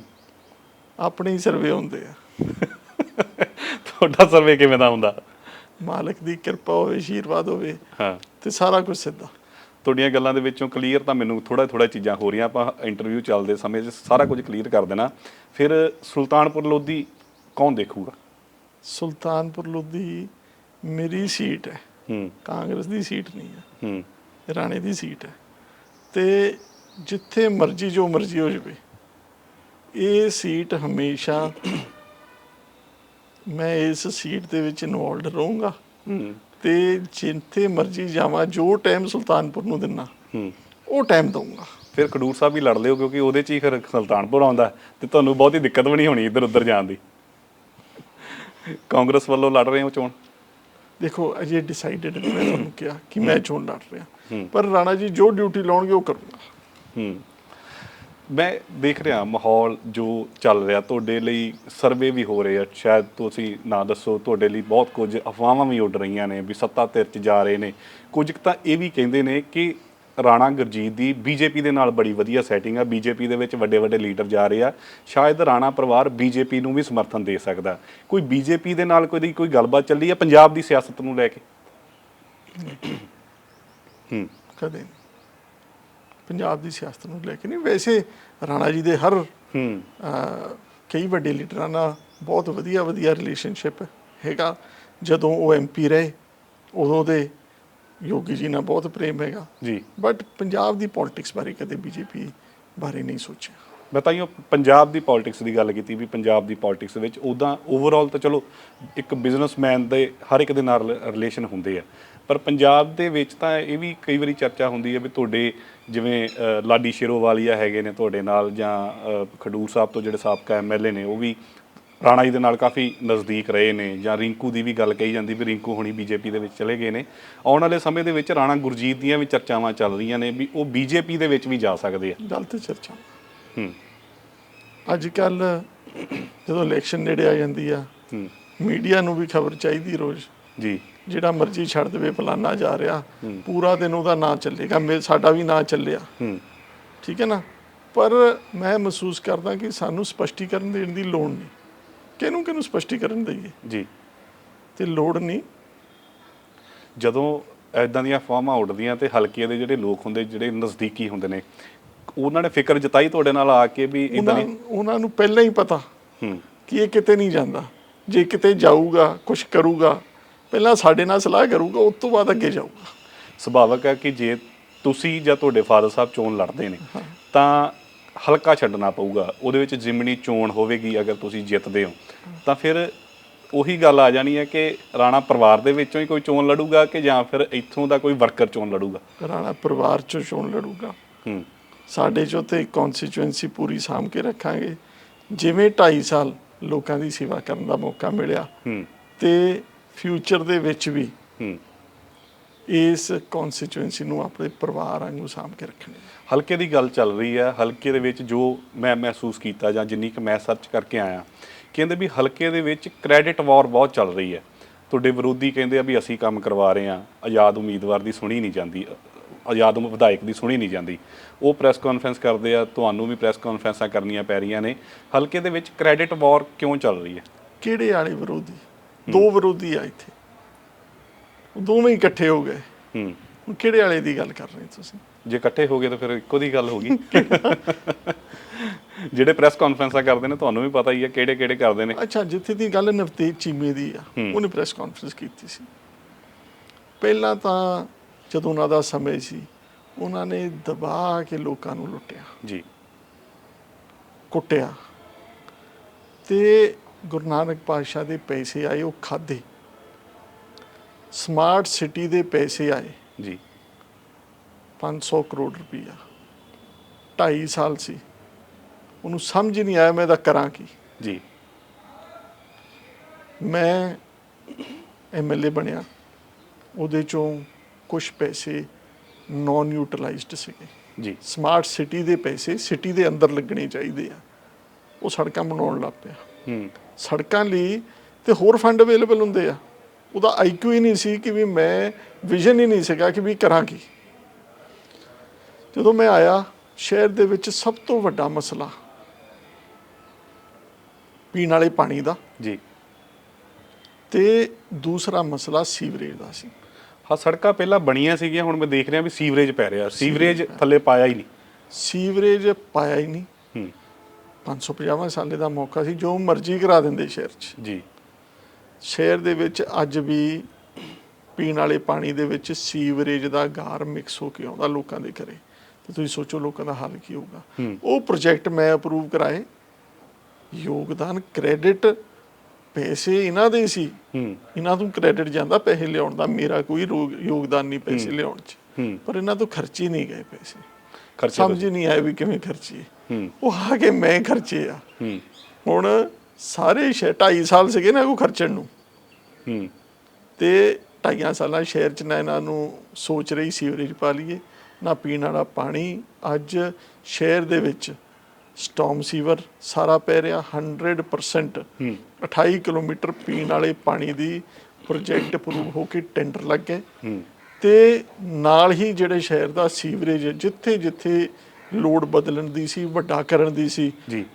ਆਪਣੇ ਹੀ ਸਰਵੇ ਹੁੰਦੇ ਆ। ਤੁਹਾਡਾ ਸਰਵੇ ਕਿਵੇਂ ਦਾ ਹੁੰਦਾ? ਮਾਲਕ ਦੀ ਕਿਰਪਾ ਹੋਵੇ ਆਸ਼ੀਰਵਾਦ ਹੋਵੇ ਹਾਂ। ਤੇ ਸਾਰਾ ਕੁਝ ਸਿੱਧਾ। ਤੁਹਾਡੀਆਂ ਗੱਲਾਂ ਦੇ ਵਿੱਚੋਂ ਕਲੀਅਰ ਤਾਂ ਮੈਨੂੰ ਥੋੜਾ ਥੋੜਾ ਚੀਜ਼ਾਂ ਹੋ ਰਹੀਆਂ ਆਪਾਂ ਇੰਟਰਵਿਊ ਚੱਲਦੇ ਸਮੇਂ 'ਚ ਸਾਰਾ ਕੁਝ ਕਲੀਅਰ ਕਰ ਦੇਣਾ। ਫਿਰ ਸੁਲਤਾਨਪੁਰ ਲੋਧੀ ਕੌਣ ਦੇਖੂਗਾ? ਸੁਲਤਾਨਪੁਰ ਲੋਧੀ ਮੇਰੀ ਸੀਟ ਹੈ। ਹੂੰ। ਕਾਂਗਰਸ ਦੀ ਸੀਟ ਨਹੀਂ ਹੈ। ਹੂੰ। ਰਾਣੇ ਦੀ ਸੀਟ ਹੈ। ਤੇ ਜਿੱਥੇ ਮਰਜ਼ੀ ਜੋ ਮਰਜ਼ੀ ਹੋ ਜਾਵੇ ਇਹ ਸੀਟ ਹਮੇਸ਼ਾ ਮੈਂ ਇਸ ਸੀਟ ਦੇ ਵਿੱਚ ਇਨਵੋਲਡ ਰਹੂੰਗਾ। ਤੇ ਜਿੱਥੇ ਮਰਜ਼ੀ ਜਾਵਾਂ ਜੋ ਟਾਈਮ ਸੁਲਤਾਨਪੁਰ ਨੂੰ ਦਿਨਾ ਉਹ ਟਾਈਮ ਦਊਂਗਾ। ਫਿਰ ਖਡੂਰ ਸਾਹਿਬ ਹੀ ਲੜ ਲਿਓ ਕਿਉਂਕਿ ਉਹਦੇ 'ਚ ਹੀ ਫਿਰ ਸੁਲਤਾਨਪੁਰ ਆਉਂਦਾ ਤੇ ਤੁਹਾਨੂੰ ਬਹੁਤੀ ਦਿੱਕਤ ਵੀ ਨਹੀਂ ਹੋਣੀ ਇੱਧਰ ਉੱਧਰ ਜਾਣ ਦੀ। ਕਾਂਗਰਸ ਵੱਲੋਂ ਲੜ ਰਹੇ ਹੋ ਚੋਣ? ਦੇਖੋ ਅਜੇ ਡਿਸਾਈਡਡ ਨਹੀਂ ਮੈਂ ਤੁਹਾਨੂੰ ਕਿਹਾ ਕਿ ਮੈਂ ਚੋਣ ਲੜ ਰਿਹਾ। ਪਰ ਰਾਣਾ ਜੀ ਜੋ ਡਿਊਟੀ ਲਾਉਣਗੇ ਉਹ ਕਰੂੰਗਾ। ਹੂੰ। ਮੈਂ ਦੇਖ ਰਿਹਾ ਮਾਹੌਲ ਜੋ ਚੱਲ ਰਿਹਾ, ਤੁਹਾਡੇ ਲਈ ਸਰਵੇ ਵੀ ਹੋ ਰਹੇ ਆ। ਸ਼ਾਇਦ ਤੁਸੀਂ ਨਾ ਦੱਸੋ, ਤੁਹਾਡੇ ਲਈ ਬਹੁਤ ਕੁਝ ਅਫਵਾਹਾਂ ਵੀ ਉੱਡ ਰਹੀਆਂ ਨੇ, ਵੀ ਸੱਤਾ ਧਿਰ ਚ ਜਾ ਰਹੇ ਨੇ। ਕੁਝ ਕੁ ਤਾਂ ਇਹ ਵੀ ਕਹਿੰਦੇ ਨੇ ਕਿ ਰਾਣਾ ਗੁਰਜੀਤ ਦੀ ਬੀਜੇਪੀ ਦੇ ਨਾਲ ਬੜੀ ਵਧੀਆ ਸੈਟਿੰਗ ਆ, ਬੀਜੇਪੀ ਦੇ ਵਿੱਚ ਵੱਡੇ ਵੱਡੇ ਲੀਡਰ ਜਾ ਰਹੇ ਆ। ਸ਼ਾਇਦ ਰਾਣਾ ਪਰਿਵਾਰ ਬੀਜੇਪੀ ਨੂੰ ਵੀ ਸਮਰਥਨ ਦੇ ਸਕਦਾ। ਕੋਈ ਬੀਜੇਪੀ ਦੇ ਨਾਲ ਕੋਈ ਕੋਈ ਗੱਲਬਾਤ ਚੱਲੀ ਆ, ਪੰਜਾਬ ਦੀ ਸਿਆਸਤ ਨੂੰ ਲੈ ਕੇ? ਹੂੰ। ਕਦੇ ਨਹੀਂ। ਪੰਜਾਬ ਦੀ ਸਿਆਸਤ ਨੂੰ ਲੈ ਕੇ ਨਹੀਂ ਵੈਸੇ ਰਾਣਾ ਜੀ ਦੇ ਹਰ ਹੂੰ। ਕਈ ਵੱਡੇ ਲੀਡਰਾਂ ਨਾਲ ਬਹੁਤ ਵਧੀਆ ਵਧੀਆ ਰਿਲੇਸ਼ਨਸ਼ਿਪ ਹੈਗਾ। ਜਦੋਂ ਉਹ ਐਮਪੀ ਰਹੇ ਉਦੋਂ ਦੇ ਯੋਗੀ ਜੀ ਨਾਲ ਬਹੁਤ ਪ੍ਰੇਮ ਹੈਗਾ। ਜੀ। ਬਟ ਪੰਜਾਬ ਦੀ ਪੋਲਿਟਿਕਸ ਬਾਰੇ ਕਦੇ ਬੀਜੇਪੀ ਬਾਰੇ ਨਹੀਂ ਸੋਚਿਆ। ਮੈਂ ਤਾਂ ਇਹੋ ਪੰਜਾਬ ਦੀ ਪੋਲਿਟਿਕਸ ਦੀ ਗੱਲ ਕੀਤੀ ਵੀ ਪੰਜਾਬ ਦੀ ਪੋਲਿਟਿਕਸ ਵਿੱਚ ਉਦਾਂ ਓਵਰਆਲ ਤਾਂ ਚਲੋ ਇੱਕ ਬਿਜ਼ਨਸਮੈਨ ਦੇ ਹਰ ਇੱਕ ਦੇ ਨਾਲ ਰਿਲੇਸ਼ਨ ਹੁੰਦੇ ਆ। ਪਰ ਪੰਜਾਬ ਦੇ ਵਿੱਚ ਤਾਂ ਇਹ ਵੀ ਕਈ ਵਾਰੀ ਚਰਚਾ ਹੁੰਦੀ ਹੈ ਵੀ ਤੁਹਾਡੇ ਜਿਵੇਂ ਲਾਡੀ ਸ਼ੇਰੋਵਾਲੀਆ ਹੈਗੇ ਨੇ ਤੁਹਾਡੇ ਨਾਲ ਜਾਂ ਖਡੂਰ ਸਾਹਿਬ ਤੋਂ ਜਿਹੜੇ ਸਾਬਕਾ ਐਮਐਲਏ ਨੇ ਉਹ ਵੀ ਰਾਣਾ ਜੀ ਦੇ ਨਾਲ ਕਾਫੀ ਨਜ਼ਦੀਕ ਰਹੇ ਨੇ ਜਾਂ ਰਿੰਕੂ ਦੀ ਵੀ ਗੱਲ ਕਹੀ ਜਾਂਦੀ ਵੀ ਰਿੰਕੂ ਹੁਣੀ ਬੀਜੇਪੀ ਦੇ ਵਿੱਚ ਚਲੇ ਗਏ ਨੇ। ਆਉਣ ਵਾਲੇ ਸਮੇਂ ਦੇ ਵਿੱਚ ਰਾਣਾ ਗੁਰਜੀਤ ਦੀਆਂ ਵੀ ਚਰਚਾਵਾਂ ਚੱਲ ਰਹੀਆਂ ਨੇ ਵੀ ਉਹ ਬੀਜੇਪੀ ਦੇ ਵਿੱਚ ਵੀ ਜਾ ਸਕਦੇ ਆ। ਗੱਲ ਤੇ ਚਰਚਾ। ਹੂੰ। ਅੱਜ ਕੱਲ ਜਦੋਂ ਇਲੈਕਸ਼ਨ ਨੇੜੇ ਆ ਜਾਂਦੀ ਆ ਹੂੰ। ਮੀਡੀਆ ਨੂੰ ਵੀ ਖਬਰ ਚਾਹੀਦੀ ਰੋਜ਼। ਜੀ। ਜਿਹੜਾ ਮਰਜ਼ੀ ਛੱਡ ਦੇਵੇ ਫਲਾਨਾ ਜਾ ਰਿਹਾ ਪੂਰਾ ਦਿਨ ਉਹਦਾ ਨਾਂ ਚੱਲੇਗਾ ਮੇ ਸਾਡਾ ਵੀ ਨਾਂ ਚੱਲਿਆ। ਠੀਕ ਹੈ ਨਾ? ਪਰ ਮੈਂ ਮਹਿਸੂਸ ਕਰਦਾ ਕਿ ਸਾਨੂੰ ਸਪਸ਼ਟੀਕਰਨ ਦੇਣ ਦੀ ਲੋੜ ਨਹੀਂ। ਕਿਹਨੂੰ ਕਿਹਨੂੰ ਸਪਸ਼ਟੀਕਰਨ ਦਈਏ? ਜੀ। ਤੇ ਲੋੜ ਨਹੀਂ। ਜਦੋਂ ਐਦਾਂ ਦੀਆਂ ਫਾਰਮਾਂ ਉੱਡਦੀਆਂ ਤੇ ਹਲਕੇ ਦੇ ਜਿਹੜੇ ਲੋਕ ਹੁੰਦੇ ਜਿਹੜੇ ਨਜ਼ਦੀਕੀ ਹੁੰਦੇ ਨੇ ਉਹਨਾਂ ਨੇ ਫਿਕਰ ਜਤਾਈ ਤੁਹਾਡੇ ਨਾਲ ਆ ਕੇ ਵੀ ਇਦਾਂ ਉਹਨਾਂ ਨਹੀਂ ਉਹਨਾਂ ਨੂੰ ਪਹਿਲਾਂ ਹੀ ਪਤਾ ਹੂੰ। ਕਿ ਇਹ ਕਿਤੇ ਨਹੀਂ ਜਾਂਦਾ। ਜੇ ਕਿਤੇ ਜਾਊਗਾ ਕੁਝ ਕਰੂਗਾ ਪਹਿਲਾਂ ਸਾਡੇ ਨਾਲ ਸਲਾਹ ਕਰੂਗਾ ਉਸ ਤੋਂ ਬਾਅਦ ਅੱਗੇ ਜਾਊਗਾ। ਸੁਭਾਵਕ ਹੈ ਕਿ ਜੇ ਤੁਸੀਂ ਜਾਂ ਤੁਹਾਡੇ ਫਾਦਰ ਸਾਹਿਬ ਚੋਣ ਲੜਦੇ ਨੇ ਤਾਂ ਹਲਕਾ ਛੱਡਣਾ ਪਊਗਾ। ਉਹਦੇ ਵਿੱਚ ਜਿਮਣੀ ਚੋਣ ਹੋਵੇਗੀ ਅਗਰ ਤੁਸੀਂ ਜਿੱਤਦੇ ਹੋ। ਤਾਂ ਫਿਰ ਉਹੀ ਗੱਲ ਆ ਜਾਣੀ ਹੈ ਕਿ ਰਾਣਾ ਪਰਿਵਾਰ ਦੇ ਵਿੱਚੋਂ ਹੀ ਕੋਈ ਚੋਣ ਲੜੂਗਾ ਕਿ ਜਾਂ ਫਿਰ ਇੱਥੋਂ ਦਾ ਕੋਈ ਵਰਕਰ ਚੋਣ ਲੜੂਗਾ? ਰਾਣਾ ਪਰਿਵਾਰ ਚੋਂ ਚੋਣ ਲੜੂਗਾ। ਹੂੰ। ਸਾਡੇ ਚੋਂ ਤੇ ਕਨਸਟੀਚੁਐਂਸੀ ਪੂਰੀ ਸਾਂਭ ਕੇ ਰੱਖਾਂਗੇ। ਜਿਵੇਂ 2.5 ਸਾਲ ਲੋਕਾਂ ਦੀ ਸੇਵਾ ਕਰਨ ਦਾ ਮੌਕਾ ਮਿਲਿਆ ਹੂੰ। ਤੇ ਫਿਊਚਰ ਦੇ ਵਿੱਚ ਵੀ ਹੂੰ। ਇਸ ਕਨਸਟੀਚੁਐਂਸੀ ਨੂੰ ਆਪਣੇ ਪਰਿਵਾਰ ਵਾਂਗੂ ਸਾਂਭ ਕੇ ਰੱਖਣਾ ਹਲਕੇ ਦੀ ਗੱਲ ਚੱਲ ਰਹੀ ਹੈ। ਹਲਕੇ ਦੇ ਵਿੱਚ ਜੋ ਮੈਂ ਮਹਿਸੂਸ ਕੀਤਾ ਜਾਂ ਜਿੰਨੀ ਕੁ ਮੈਂ ਸਰਚ ਕਰਕੇ ਆਇਆ ਕਹਿੰਦੇ ਵੀ ਹਲਕੇ ਦੇ ਵਿੱਚ ਕ੍ਰੈਡਿਟ ਵਾਰ ਬਹੁਤ ਚੱਲ ਰਹੀ ਹੈ। ਤੁਹਾਡੇ ਵਿਰੋਧੀ ਕਹਿੰਦੇ ਆ ਵੀ ਅਸੀਂ ਕੰਮ ਕਰਵਾ ਰਹੇ ਹਾਂ ਆਜ਼ਾਦ ਉਮੀਦਵਾਰ ਦੀ ਸੁਣੀ ਨਹੀਂ ਜਾਂਦੀ ਆਜ਼ਾਦ ਵਿਧਾਇਕ ਦੀ ਸੁਣੀ ਨਹੀਂ ਜਾਂਦੀ। ਉਹ ਪ੍ਰੈਸ ਕਾਨਫਰੰਸ ਕਰਦੇ ਆ ਤੁਹਾਨੂੰ ਵੀ ਪ੍ਰੈਸ ਕਾਨਫਰੰਸਾਂ ਕਰਨੀਆਂ ਪੈ ਰਹੀਆਂ ਨੇ। ਹਲਕੇ ਦੇ ਵਿੱਚ ਕ੍ਰੈਡਿਟ ਵਾਰ ਕਿਉਂ ਚੱਲ ਰਹੀ ਹੈ? ਕਿਹੜੇ ਵਾਲੇ ਵਿਰੋਧੀ? ਦੋ ਵਿਰੋਧੀ ਆ ਇੱਥੇ। ਉਹ ਦੋਵੇਂ ਹੀ ਇਕੱਠੇ ਹੋ ਗਏ। ਹੂੰ। ਹੁਣ ਕਿਹੜੇ ਵਾਲੇ ਦੀ ਗੱਲ ਕਰ ਰਹੇ ਤੁਸੀਂ? ਜੇ ਇਕੱਠੇ ਹੋ ਗਏ ਤਾਂ ਫਿਰ ਇੱਕੋ ਦੀ ਗੱਲ ਹੋ ਗਈ। ਜਿਹੜੇ ਪ੍ਰੈਸ ਕਾਨਫਰੰਸਾਂ ਕਰਦੇ ਨੇ ਤੁਹਾਨੂੰ ਵੀ ਪਤਾ ਹੀ ਹੈ ਕਿਹੜੇ ਕਿਹੜੇ ਕਰਦੇ ਨੇ। ਅੱਛਾ ਜਿੱਥੇ ਦੀ ਗੱਲ ਨਵਤੇਜ ਚੀਮੇ ਦੀ ਆ ਉਹਨੇ ਪ੍ਰੈਸ ਕਾਨਫਰੰਸ ਕੀਤੀ ਸੀ। ਪਹਿਲਾਂ ਤਾਂ ਜਦੋਂ ਉਹਨਾਂ ਦਾ ਸਮੇਂ ਸੀ ਉਹਨਾਂ ਨੇ ਦਬਾ ਕੇ ਲੋਕਾਂ ਨੂੰ ਲੁੱਟਿਆ। ਜੀ। ਕੁੱਟਿਆ। ਤੇ ਗੁਰੂ ਨਾਨਕ ਪਾਤਸ਼ਾਹ ਦੇ ਪੈਸੇ ਆਏ ਉਹ ਖਾਦੇ ਸਮਾਰਟ ਸਿਟੀ ਦੇ ਪੈਸੇ ਆਏ। ਜੀ। 500 ਕਰੋੜ ਰੁਪਈਆ। 2.5 ਸਾਲ ਸੀ। ਉਹਨੂੰ ਸਮਝ ਨਹੀਂ ਆਇਆ ਮੈਂ ਇਹਦਾ ਕਰਾਂ ਕੀ। ਜੀ। ਮੈਂ ਐਮਐਲਏ ਬਣਿਆ। ਉਹਦੇ ਚੋਂ ਕੁਝ ਪੈਸੇ ਨਾਨ ਯੂਟਿਲਾਈਜ਼ਡ ਸੀਗੇ। ਜੀ। ਸਮਾਰਟ ਸਿਟੀ ਦੇ ਪੈਸੇ ਸਿਟੀ ਦੇ ਅੰਦਰ ਲੱਗਣੇ ਚਾਹੀਦੇ ਆ। ਉਹ ਸੜਕਾਂ ਬਣਾਉਣ ਲੱਗ ਪਿਆ। ਹੂੰ। ਸੜਕਾਂ ਲਈ ਤੇ ਹੋਰ ਫੰਡ ਅਵੇਲੇਬਲ ਹੁੰਦੇ ਆ। ਉਹਦਾ ਆਈਕਿਊ ਹੀ ਨਹੀਂ ਸੀ ਕਿ ਵੀ ਮੈਂ ਵਿਜ਼ਨ ਹੀ ਨਹੀਂ ਸੀਗਾ ਕਿ ਵੀ ਕਰਾਂ ਕੀ। ਜਦੋਂ ਮੈਂ ਆਇਆ ਸ਼ਹਿਰ ਦੇ ਵਿੱਚ ਸਭ ਤੋਂ ਵੱਡਾ ਮਸਲਾ ਪੀਣ ਵਾਲੇ ਪਾਣੀ ਦਾ ਜੀ। ਤੇ ਦੂਸਰਾ ਮਸਲਾ ਸੀਵਰੇਜ ਦਾ ਸੀ। ਹਾਂ ਸੜਕਾਂ ਪਹਿਲਾਂ ਬਣੀਆਂ ਸੀਗੀਆਂ ਹੁਣ ਮੈਂ ਦੇਖ ਰਿਹਾ ਵੀ ਸੀਵਰੇਜ ਪੈ ਰਿਹਾ। ਸੀਵਰੇਜ ਥੱਲੇ ਪਾਇਆ ਹੀ ਨਹੀਂ। ਸੀਵਰੇਜ ਪਾਇਆ ਹੀ ਨਹੀਂ। ਹੂੰ 550 ਸਾਲੇ ਦਾ ਮੌਕਾ ਸੀ ਜੋ ਮਰਜ਼ੀ ਕਰਾ ਦਿੰਦੇ ਸ਼ਹਿਰ 'ਚ। ਜੀ। ਸ਼ਹਿਰ ਦੇ ਵਿੱਚ ਅੱਜ ਵੀ ਪੀਣ ਵਾਲੇ ਪਾਣੀ ਦੇ ਵਿੱਚ ਸੀਵਰੇਜ ਦਾ ਗਾਰ ਮਿਕਸ ਹੋ ਕੇ ਆਉਂਦਾ ਲੋਕਾਂ ਦੇ ਘਰੇ। ਤੇ ਤੁਸੀਂ ਸੋਚੋ ਲੋਕਾਂ ਦਾ ਹੱਲ ਕੀ ਹੋਊਗਾ। ਉਹ ਪ੍ਰੋਜੈਕਟ ਮੈਂ ਅਪਰੂਵ ਕਰਾਏ। ਯੋਗਦਾਨ ਕ੍ਰੈਡਿਟ ਪੈਸੇ ਇਹਨਾਂ ਦੇ ਸੀ। ਇਹਨਾਂ ਤੋਂ ਕ੍ਰੈਡਿਟ ਜਾਂਦਾ ਪੈਸੇ ਲਿਆਉਣ ਦਾ। ਮੇਰਾ ਕੋਈ ਯੋਗਦਾਨ ਨਹੀਂ ਪੈਸੇ ਲਿਆਉਣ 'ਚ। ਪਰ ਇਹਨਾਂ ਤੋਂ ਖਰਚੇ ਨਹੀਂ ਗਏ ਪੈਸੇ। ਖਰਚੇ ਸਮਝ ਹੀ ਨਹੀਂ ਆਇਆ ਵੀ ਕਿਵੇਂ ਖਰਚੀਏ। ਹੂੰ। ਉਹ ਆ ਕੇ ਮੈਂ ਖਰਚੇ ਆ। ਹੂੰ। ਹੁਣ ਸਾਰੇ ਸ਼ਹਿਰ 2.5 ਸਾਲ ਸੀਗੇ ਨਾ ਕੋ ਖਰਚਣ ਨੂੰ। ਤੇ ਢਾਈਆਂ ਸਾਲਾਂ ਸ਼ਹਿਰ ਚ ਨਾ ਇਹਨਾਂ ਨੂੰ ਸੋਚ ਰਹੀ ਸੀਵਰੇਜ ਪਾ ਲਈਏ ਨਾ ਪੀਣ ਵਾਲਾ ਪਾਣੀ। ਅੱਜ ਸ਼ਹਿਰ ਦੇ ਵਿੱਚ ਸਟਾਰਮ ਸੀਵਰ ਸਾਰਾ ਪੈ ਰਿਹਾ 100% ਹੂੰ। 28 ਕਿਲੋਮੀਟਰ ਪੀਣ ਵਾਲੇ ਪਾਣੀ ਦੀ ਪ੍ਰੋਜੈਕਟ ਅਪਰੂਵ ਹੋ ਕੇ ਟੈਂਡਰ ਲੱਗ ਗਏ। ਤੇ ਨਾਲ ਹੀ ਜਿਹੜੇ ਸ਼ਹਿਰ ਦਾ ਸੀਵਰੇਜ ਜਿੱਥੇ ਜਿੱਥੇ ਲੋਡ ਬਦਲਣ ਦੀ ਸੀ ਵੱਡਾ ਕਰਨ ਦੀ ਸੀ।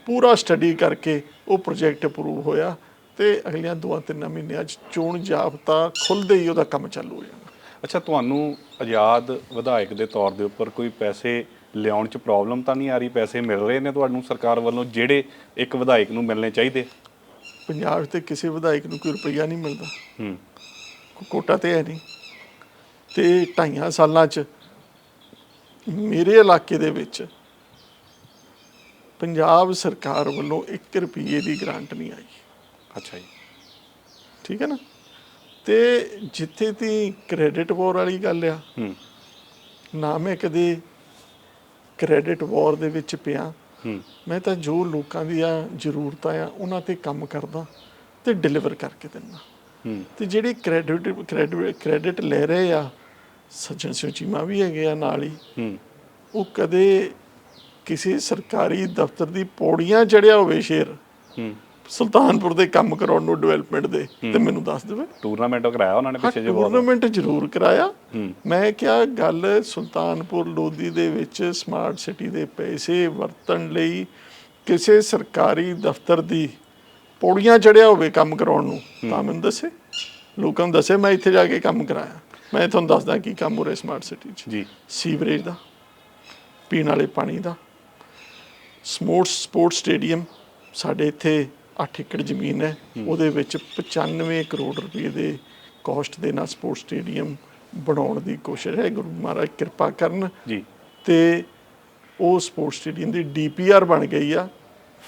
ਪੂਰਾ ਸਟੱਡੀ ਕਰਕੇ ਉਹ ਪ੍ਰੋਜੈਕਟ ਅਪਰੂਵ ਹੋਇਆ ਤੇ ਅਗਲੀਆਂ ਦੋ ਤਿੰਨ ਮਹੀਨਿਆਂ 'ਚ ਚੋਣ ਜਾਬਤਾ ਖੁੱਲਦੇ ਹੀ ਉਹਦਾ ਕੰਮ ਚਾਲੂ ਹੋ ਜਾਣਾ। ਅੱਛਾ ਤੁਹਾਨੂੰ ਆਜ਼ਾਦ ਵਿਧਾਇਕ ਦੇ ਤੌਰ ਦੇ ਉੱਪਰ ਕੋਈ ਪੈਸੇ ਲਿਆਉਣ 'ਚ ਪ੍ਰੋਬਲਮ ਤਾਂ ਨਹੀਂ ਆ ਰਹੀ? ਪੈਸੇ ਮਿਲ ਰਹੇ ਨੇ ਤੁਹਾਨੂੰ ਸਰਕਾਰ ਵੱਲੋਂ ਜਿਹੜੇ ਇੱਕ ਵਿਧਾਇਕ ਨੂੰ ਮਿਲਣੇ ਚਾਹੀਦੇ? ਪੰਜਾਬ ਤੇ ਕਿਸੇ ਵਿਧਾਇਕ ਨੂੰ ਕੋਈ ਰੁਪਈਆ ਨਹੀਂ ਮਿਲਦਾ। ਹੂੰ। ਕੋਟਾ ਤੇ ਹੈ ਨਹੀਂ। ਤੇ ਢਾਈਆਂ ਸਾਲਾਂ 'ਚ ਮੇਰੇ ਇਲਾਕੇ ਦੇ ਵਿੱਚ ਪੰਜਾਬ ਸਰਕਾਰ ਵੱਲੋਂ 1 ਰੁਪਈਏ ਦੀ ਗ੍ਰਾਂਟ ਨਹੀਂ ਆਈ। ਅੱਛਾ ਜੀ। ਠੀਕ ਹੈ ਨਾ? ਤੇ ਜਿੱਥੇ ਤੀ ਕ੍ਰੈਡਿਟ ਵਾਰ ਵਾਲੀ ਗੱਲ ਆ ਹੂੰ। ਨਾ ਮੈਂ ਕਦੇ ਕ੍ਰੈਡਿਟ ਵਾਰ ਦੇ ਵਿੱਚ ਪਿਆ। ਹੂੰ। ਮੈਂ ਤਾਂ ਜੋ ਲੋਕਾਂ ਦੀਆਂ ਜ਼ਰੂਰਤਾਂ ਆ ਉਹਨਾਂ ਤੇ ਕੰਮ ਕਰਦਾ ਤੇ ਡਿਲੀਵਰ ਕਰਕੇ ਦਿੰਦਾ। ਹੂੰ। ਤੇ ਜਿਹੜੀ ਕ੍ਰੈਡਿਟ ਕ੍ਰੈਡਿਟ ਕ੍ਰੈਡਿਟ ਲੈ ਰਹੇ ਆ ਸੱਜਣ ਸਿੰਘ ਚੀਮਾ ਵੀ ਹੈਗੇ ਆ ਨਾਲ ਹੀ। ਹੂੰ। ਉਹ ਕਦੇ ਕਿਸੇ ਸਰਕਾਰੀ ਦਫ਼ਤਰ ਦੀ ਪੌੜੀਆਂ ਚੜਿਆ ਹੋਵੇ ਸ਼ੇਰ ਹੂੰ। ਸੁਲਤਾਨਪੁਰ ਦੇ ਕੰਮ ਕਰਾਉਣ ਨੂੰ ਡਿਵੈਲਪਮੈਂਟ ਦੇ ਤੇ ਮੈਨੂੰ ਦੱਸ ਦੇਵੇ। ਟੂਰਨਾਮੈਂਟ ਕਰਾਇਆ ਉਹਨਾਂ ਨੇ ਪਿੱਛੇ ਜੇ ਬਹੁਤ। ਟੂਰਨਾਮੈਂਟ ਜ਼ਰੂਰ ਕਰਾਇਆ। ਮੈਂ ਕਿਹਾ ਗੱਲ ਸੁਲਤਾਨਪੁਰ ਲੋਧੀ ਦੇ ਵਿੱਚ ਸਮਾਰਟ ਸਿਟੀ ਦੇ ਪੈਸੇ ਵਰਤਣ ਲਈ ਕਿਸੇ ਸਰਕਾਰੀ ਦਫ਼ਤਰ ਦੀ ਪੌੜੀਆਂ ਚੜਿਆ ਹੋਵੇ ਕੰਮ ਕਰਾਉਣ ਨੂੰ ਤਾਂ ਮੈਨੂੰ ਦੱਸੇ। ਲੋਕਾਂ ਨੂੰ ਦੱਸੇ ਮੈਂ ਇੱਥੇ ਜਾ ਕੇ ਕੰਮ ਕਰਾਇਆ। ਮੈਂ ਤੁਹਾਨੂੰ ਦੱਸਦਾ ਕੀ ਕੰਮ ਹੋ ਰਿਹਾ ਸਮਾਰਟ ਸਿਟੀ 'ਚ। ਜੀ। ਸੀਵਰੇਜ ਦਾ ਪੀਣ ਵਾਲੇ ਪਾਣੀ ਦਾ ਸਪੋਰਟਸ ਸਪੋਰਟ ਸਟੇਡੀਅਮ ਸਾਡੇ ਇੱਥੇ 8 ਏਕੜ ਜ਼ਮੀਨ ਹੈ। ਉਹਦੇ ਵਿੱਚ 95 ਕਰੋੜ ਰੁਪਏ ਦੇ ਕਾਸਟ ਦੇ ਨਾਲ ਸਪੋਰਟ ਸਟੇਡੀਅਮ ਬਣਾਉਣ ਦੀ ਕੋਸ਼ਿਸ਼ ਹੈ। ਗੁਰੂ ਮਹਾਰਾਜ ਕਿਰਪਾ ਕਰਨ। ਜੀ। ਤੇ ਉਹ ਸਪੋਰਟ ਸਟੇਡੀਅਮ ਦੀ ਡੀਪੀਆਰ ਬਣ ਗਈ ਆ।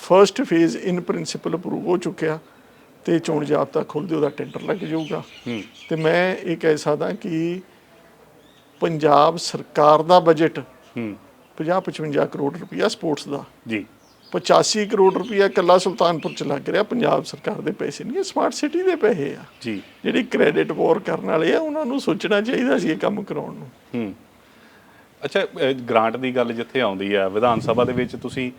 First phase in principle approve ਹੋ ਚੁੱਕਿਆ। ਤੇ ਚੋਣ ਜਾਬਤਾ ਖੁੱਲਦੇ ਉਹਦਾ ਟੈਂਡਰ ਲੱਗ ਜਾਊਗਾ। ਤੇ ਮੈਂ ਇਹ ਕਹਿ ਸਕਦਾ ਕਿ ਪੰਜਾਬ ਸਰਕਾਰ ਦਾ ਬਜਟ ਹੂੰ। 50 55 ਕਰੋੜ ਰੁਪਇਆ ਸਪੋਰਟਸ ਦਾ। ਜੀ। 85 ਕਰੋੜ ਰੁਪਇਆ ਕੱਲਾ ਸੁਲਤਾਨਪੁਰ ਚ ਲੱਗ ਰਿਹਾ। ਪੰਜਾਬ ਸਰਕਾਰ ਦੇ ਪੈਸੇ ਨਹੀਂ ਸਮਾਰਟ ਸਿਟੀ ਦੇ ਪੈਸੇ ਆ। ਜੀ। ਜਿਹੜੀ ਕ੍ਰੈਡਿਟ ਵਾਰ ਕਰਨ ਵਾਲੇ ਆ ਉਹਨਾਂ ਨੂੰ ਸੋਚਣਾ ਚਾਹੀਦਾ ਸੀ ਇਹ ਕੰਮ ਕਰਾਉਣ ਨੂੰ। ਹੂੰ। ਅੱਛਾ ਗ੍ਰਾਂਟ ਦੀ ਗੱਲ ਜਿੱਥੇ ਆਉਂਦੀ ਹੈ ਵਿਧਾਨ ਸਭਾ ਦੇ ਵਿੱਚ ਤੁਸੀਂ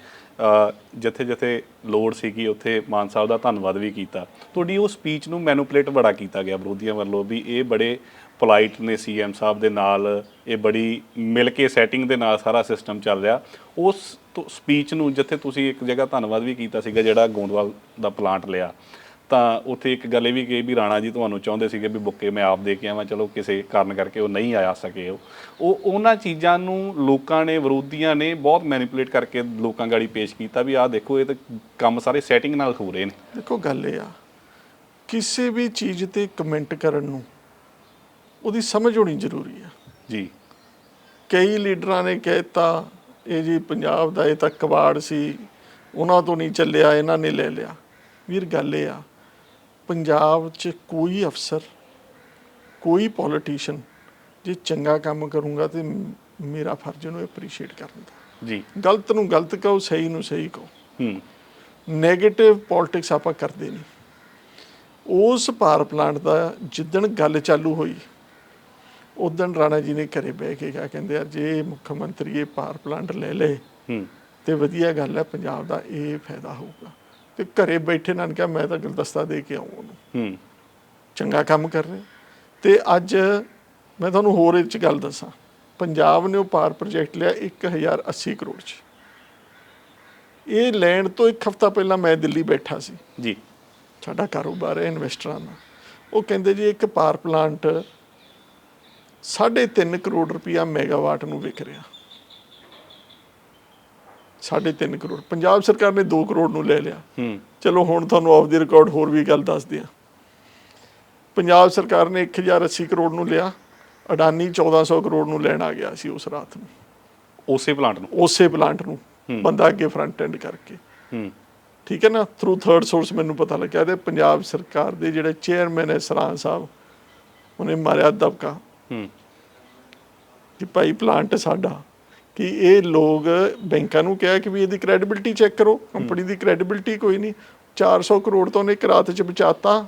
ਜਿੱਥੇ ਜਿੱਥੇ ਲੋੜ ਸੀਗੀ, ਉੱਥੇ ਮਾਨ ਸਾਹਿਬ ਦਾ ਧੰਨਵਾਦ ਵੀ ਕੀਤਾ। ਤੁਹਾਡੀ ਉਹ ਸਪੀਚ ਨੂੰ ਮੈਨੂਪਲੇਟ ਬੜਾ ਕੀਤਾ ਗਿਆ ਵਿਰੋਧੀਆਂ ਵੱਲੋਂ ਵੀ ਇਹ ਬੜੇ ਪੋਲਾਈਟ ਨੇ ਸੀਐਮ ਸਾਹਿਬ ਦੇ ਨਾਲ, ਇਹ ਬੜੀ ਮਿਲ ਕੇ ਸੈਟਿੰਗ ਦੇ ਨਾਲ ਸਾਰਾ ਸਿਸਟਮ ਚੱਲ ਰਿਹਾ। ਉਸ ਸਪੀਚ ਨੂੰ ਜਿੱਥੇ ਤੁਸੀਂ ਇੱਕ ਜਗ੍ਹਾ ਧੰਨਵਾਦ ਵੀ ਕੀਤਾ ਸੀਗਾ ਜਿਹੜਾ ਗੋਂਦਵਾਲ ਦਾ ਪਲਾਂਟ ਲਿਆ। ਤਾਂ ਉੱਥੇ ਇੱਕ ਗੱਲ ਇਹ ਵੀ ਕਹੀ ਵੀ ਰਾਣਾ ਜੀ ਤੁਹਾਨੂੰ ਚਾਹੁੰਦੇ ਸੀਗੇ ਵੀ ਬੁੱਕੇ ਮੈਂ ਆਪ ਦੇ ਕੇ ਆਵਾਂ ਚਲੋ ਕਿਸੇ ਕਾਰਨ ਕਰਕੇ ਉਹ ਨਹੀਂ ਆਇਆ ਸਕੇ ਉਹ। ਉਹ ਉਹਨਾਂ ਚੀਜ਼ਾਂ ਨੂੰ ਲੋਕਾਂ ਨੇ ਵਿਰੋਧੀਆਂ ਨੇ ਬਹੁਤ ਮੈਨੀਪੂਲੇਟ ਕਰਕੇ ਲੋਕਾਂ ਗਾੜੀ ਪੇਸ਼ ਕੀਤਾ ਵੀ ਆਹ ਦੇਖੋ ਇਹ ਤਾਂ ਕੰਮ ਸਾਰੇ ਸੈਟਿੰਗ ਨਾਲ ਹੋ ਰਹੇ ਨੇ। ਦੇਖੋ ਗੱਲ ਇਹ ਆ ਕਿਸੇ ਵੀ ਚੀਜ਼ ਤੇ ਕਮੈਂਟ ਕਰਨ ਨੂੰ ਉਹਦੀ ਸਮਝ ਹੋਣੀ ਜ਼ਰੂਰੀ ਆ। ਜੀ। ਕਈ ਲੀਡਰਾਂ ਨੇ ਕਹਿਤਾ ਇਹ ਜੀ ਪੰਜਾਬ ਦਾ ਇਹ ਤਾਂ ਕਬਾੜ ਸੀ ਉਹਨਾਂ ਤੋਂ ਨਹੀਂ ਚੱਲਿਆ ਇਹਨਾਂ ਨੇ ਲੈ ਲਿਆ। ਵੀਰ ਗੱਲ ਇਹ ਆ ਪੰਜਾਬ 'ਚ ਕੋਈ ਅਫਸਰ ਕੋਈ ਪੋਲੀਟੀਸ਼ੀਅਨ ਜੇ ਚੰਗਾ ਕੰਮ ਕਰੂੰਗਾ ਤੇ ਮੇਰਾ ਫਰਜ਼ ਉਹਨੂੰ ਐਪਰੀਸ਼ੀਏਟ ਕਰਨ ਦਾ। ਜੀ। ਗਲਤ ਨੂੰ ਗਲਤ ਕਹੋ ਸਹੀ ਨੂੰ ਸਹੀ ਕਹੋ। ਹੂੰ। 네ਗੇਟਿਵ ਪੋਲਿਟਿਕਸ ਆਪਾਂ ਕਰਦੇ ਨਹੀਂ। ਉਸ ਪਾਵਰ ਪਲਾਂਟ ਦਾ ਜਿੱਦਣ ਗੱਲ ਚਾਲੂ ਹੋਈ ਉਦੋਂ ਰਾਣਾ ਜੀ ਨੇ ਘਰੇ ਬਹਿ ਕੇ ਕਿਹਾ ਕਹਿੰਦੇ ਆ ਜੇ ਮੁੱਖ ਮੰਤਰੀ ਇਹ ਪਾਵਰ ਪਲਾਂਟ ਲੈ ਲੇ ਹੂੰ। ਤੇ ਵਧੀਆ ਗੱਲ ਹੈ ਪੰਜਾਬ ਦਾ ਇਹ ਫਾਇਦਾ ਹੋਊਗਾ। ਤੇ ਘਰੇ ਬੈਠੇ ਨਾਲ ਕਿਹਾ ਮੈਂ ਤਾਂ ਗੁਲਦਸਤਾ ਦੇ ਕੇ ਆਉਂ ਉਹਨੂੰ। ਹੂੰ। ਚੰਗਾ ਕੰਮ ਕਰ ਰਹੇ। ਤੇ ਅੱਜ ਮੈਂ ਤੁਹਾਨੂੰ ਹੋਰ ਇੱਕ ਗੱਲ ਦੱਸਾਂ। ਪੰਜਾਬ ਨੇ ਉਹ ਪਾਰ ਪ੍ਰੋਜੈਕਟ ਲਿਆ 1080 ਕਰੋੜ ਚ। ਇਹ ਲੈਣ ਤੋਂ ਇੱਕ ਹਫ਼ਤਾ ਪਹਿਲਾਂ ਮੈਂ ਦਿੱਲੀ ਬੈਠਾ ਸੀ। ਜੀ। ਸਾਡਾ ਕਾਰੋਬਾਰ ਹੈ ਇਨਵੈਸਟਰਾਂ ਦਾ। ਉਹ ਕਹਿੰਦੇ ਜੀ ਇੱਕ ਪਾਵਰ ਪਲਾਂਟ 3.5 ਕਰੋੜ ਰੁਪਇਆ ਮੈਗਾਵਾਟ ਨੂੰ ਵਿਕ ਰਿਹਾ। 3.5 ਕਰੋੜ। ਪੰਜਾਬ ਸਰਕਾਰ ਨੇ 2 ਕਰੋੜ ਨੂੰ ਲੈ ਲਿਆ। ਹੂੰ। ਚਲੋ ਹੁਣ ਤੁਹਾਨੂੰ ਆਫ ਦੀ ਰਿਕਾਰਡ ਹੋਰ ਵੀ ਗੱਲ ਦੱਸਦੇ ਆ ਪੰਜਾਬ ਸਰਕਾਰ ਨੇ 1080 ਕਰੋੜ ਨੂੰ ਲਿਆ। ਅਡਾਨੀ 1400 ਕਰੋੜ ਨੂੰ ਲੈਣ ਆ ਗਿਆ ਸੀ ਉਸ ਰਾਤ ਨੂੰ। ਉਸੇ ਪਲਾਂਟ ਨੂੰ? ਉਸੇ ਪਲਾਂਟ ਨੂੰ। ਬੰਦਾ ਅੱਗੇ ਫਰੰਟ ਐਂਡ ਕਰਕੇ। ਹੂੰ। ਠੀਕ ਹੈ ਨਾ? ਥਰੂ ਥਰਡ ਸੋਰਸ ਮੈਨੂੰ ਪਤਾ ਲੱਗਿਆ। ਤੇ ਪੰਜਾਬ ਸਰਕਾਰ ਦੇ ਜਿਹੜੇ ਚੇਅਰਮੈਨ ਹੈ ਸਰਾਂ ਸਾਹਿਬ ਉਹਨੇ ਮਾਰਿਆ ਦਬਕਾ। ਹੂੰ। ਕਿ ਭਾਈ ਪਲਾਂਟ ਸਾਡਾ। ਕਿ ਇਹ ਲੋਕ ਬੈਂਕਾਂ ਨੂੰ ਕਿਹਾ ਕਿ ਵੀ ਇਹਦੀ ਕ੍ਰੈਡੀਬਿਲਟੀ ਚੈੱਕ ਕਰੋ ਕੰਪਨੀ ਦੀ ਕ੍ਰੈਡੀਬਿਲਟੀ ਕੋਈ ਨਹੀਂ। 400 ਕਰੋੜ ਤਾਂ ਉਹਨੇ ਇੱਕ ਰਾਤ ਚ ਬਚਾਤਾ।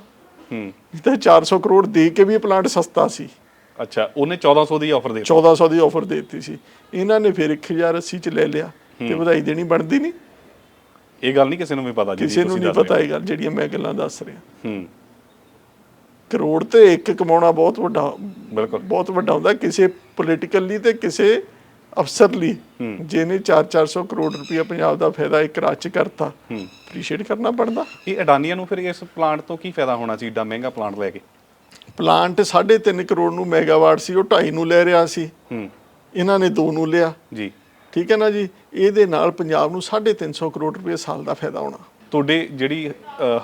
ਹੂੰ। ਤਾਂ 400 ਕਰੋੜ ਦੇ ਕੇ ਵੀ ਪਲਾਂਟ ਸਸਤਾ ਸੀ। ਅੱਛਾ ਉਹਨੇ 1400 ਦੀ ਆਫਰ ਦੇ ਦਿੱਤੀ। 1400 ਦੀ ਆਫਰ ਦੇ ਦਿੱਤੀ ਸੀ। ਇਹਨਾਂ ਨੇ ਫਿਰ 1080 ਚ ਲੈ ਲਿਆ ਤੇ ਵਧਾਈ ਦੇਣੀ ਬਣਦੀ ਨਹੀਂ। ਇਹ ਗੱਲ ਨਹੀਂ ਕਿਸੇ ਨੂੰ ਵੀ ਪਤਾ ਜੀ ਕਿਸੇ ਨੂੰ ਨਹੀਂ ਪਤਾ ਇਹ ਗੱਲ ਜਿਹੜੀਆਂ ਮੈਂ ਗੱਲਾਂ ਦੱਸ ਰਿਹਾ। ਹੂੰ। ਕਰੋੜ ਤੇ ਇੱਕ ਕਮਾਉਣਾ ਬਹੁਤ ਵੱਡਾ ਬਿਲਕੁਲ। ਬਹੁਤ ਵੱਡਾ ਹੁੰਦਾ। ਕਿਸੇ ਪੋਲੀਟੀਕਲ ਤੇ ਕਿਸੇ ਅਫਸਰ ਲਈ ਜਿਹਨੇ 4-400 ਕਰੋੜ ਰੁਪਇਆ ਪੰਜਾਬ ਦਾ ਫਾਇਦਾ ਇੱਕ ਰਾਜ ਚ ਕਰਤਾ ਅਪਰੀਸ਼ੀਏਟ ਕਰਨਾ ਬਣਦਾ। ਇਹ ਅਡਾਨੀਆਂ ਨੂੰ ਫਿਰ ਇਸ ਪਲਾਂਟ ਤੋਂ ਕੀ ਫਾਇਦਾ ਹੋਣਾ ਸੀ ਏਡਾ ਮਹਿੰਗਾ ਪਲਾਂਟ ਲੈ ਕੇ? ਪਲਾਂਟ 3.5 ਕਰੋੜ ਨੂੰ ਮੈਗਾਵਾਟ ਸੀ ਉਹ 2.5 ਨੂੰ ਲੈ ਰਿਹਾ ਸੀ। ਇਹਨਾਂ ਨੇ 2 ਨੂੰ ਲਿਆ। ਜੀ। ਠੀਕ ਹੈ ਨਾ ਜੀ? ਇਹਦੇ ਨਾਲ ਪੰਜਾਬ ਨੂੰ 350 ਕਰੋੜ ਰੁਪਏ ਸਾਲ ਦਾ ਫਾਇਦਾ ਹੋਣਾ। ਤੁਹਾਡੇ ਜਿਹੜੀ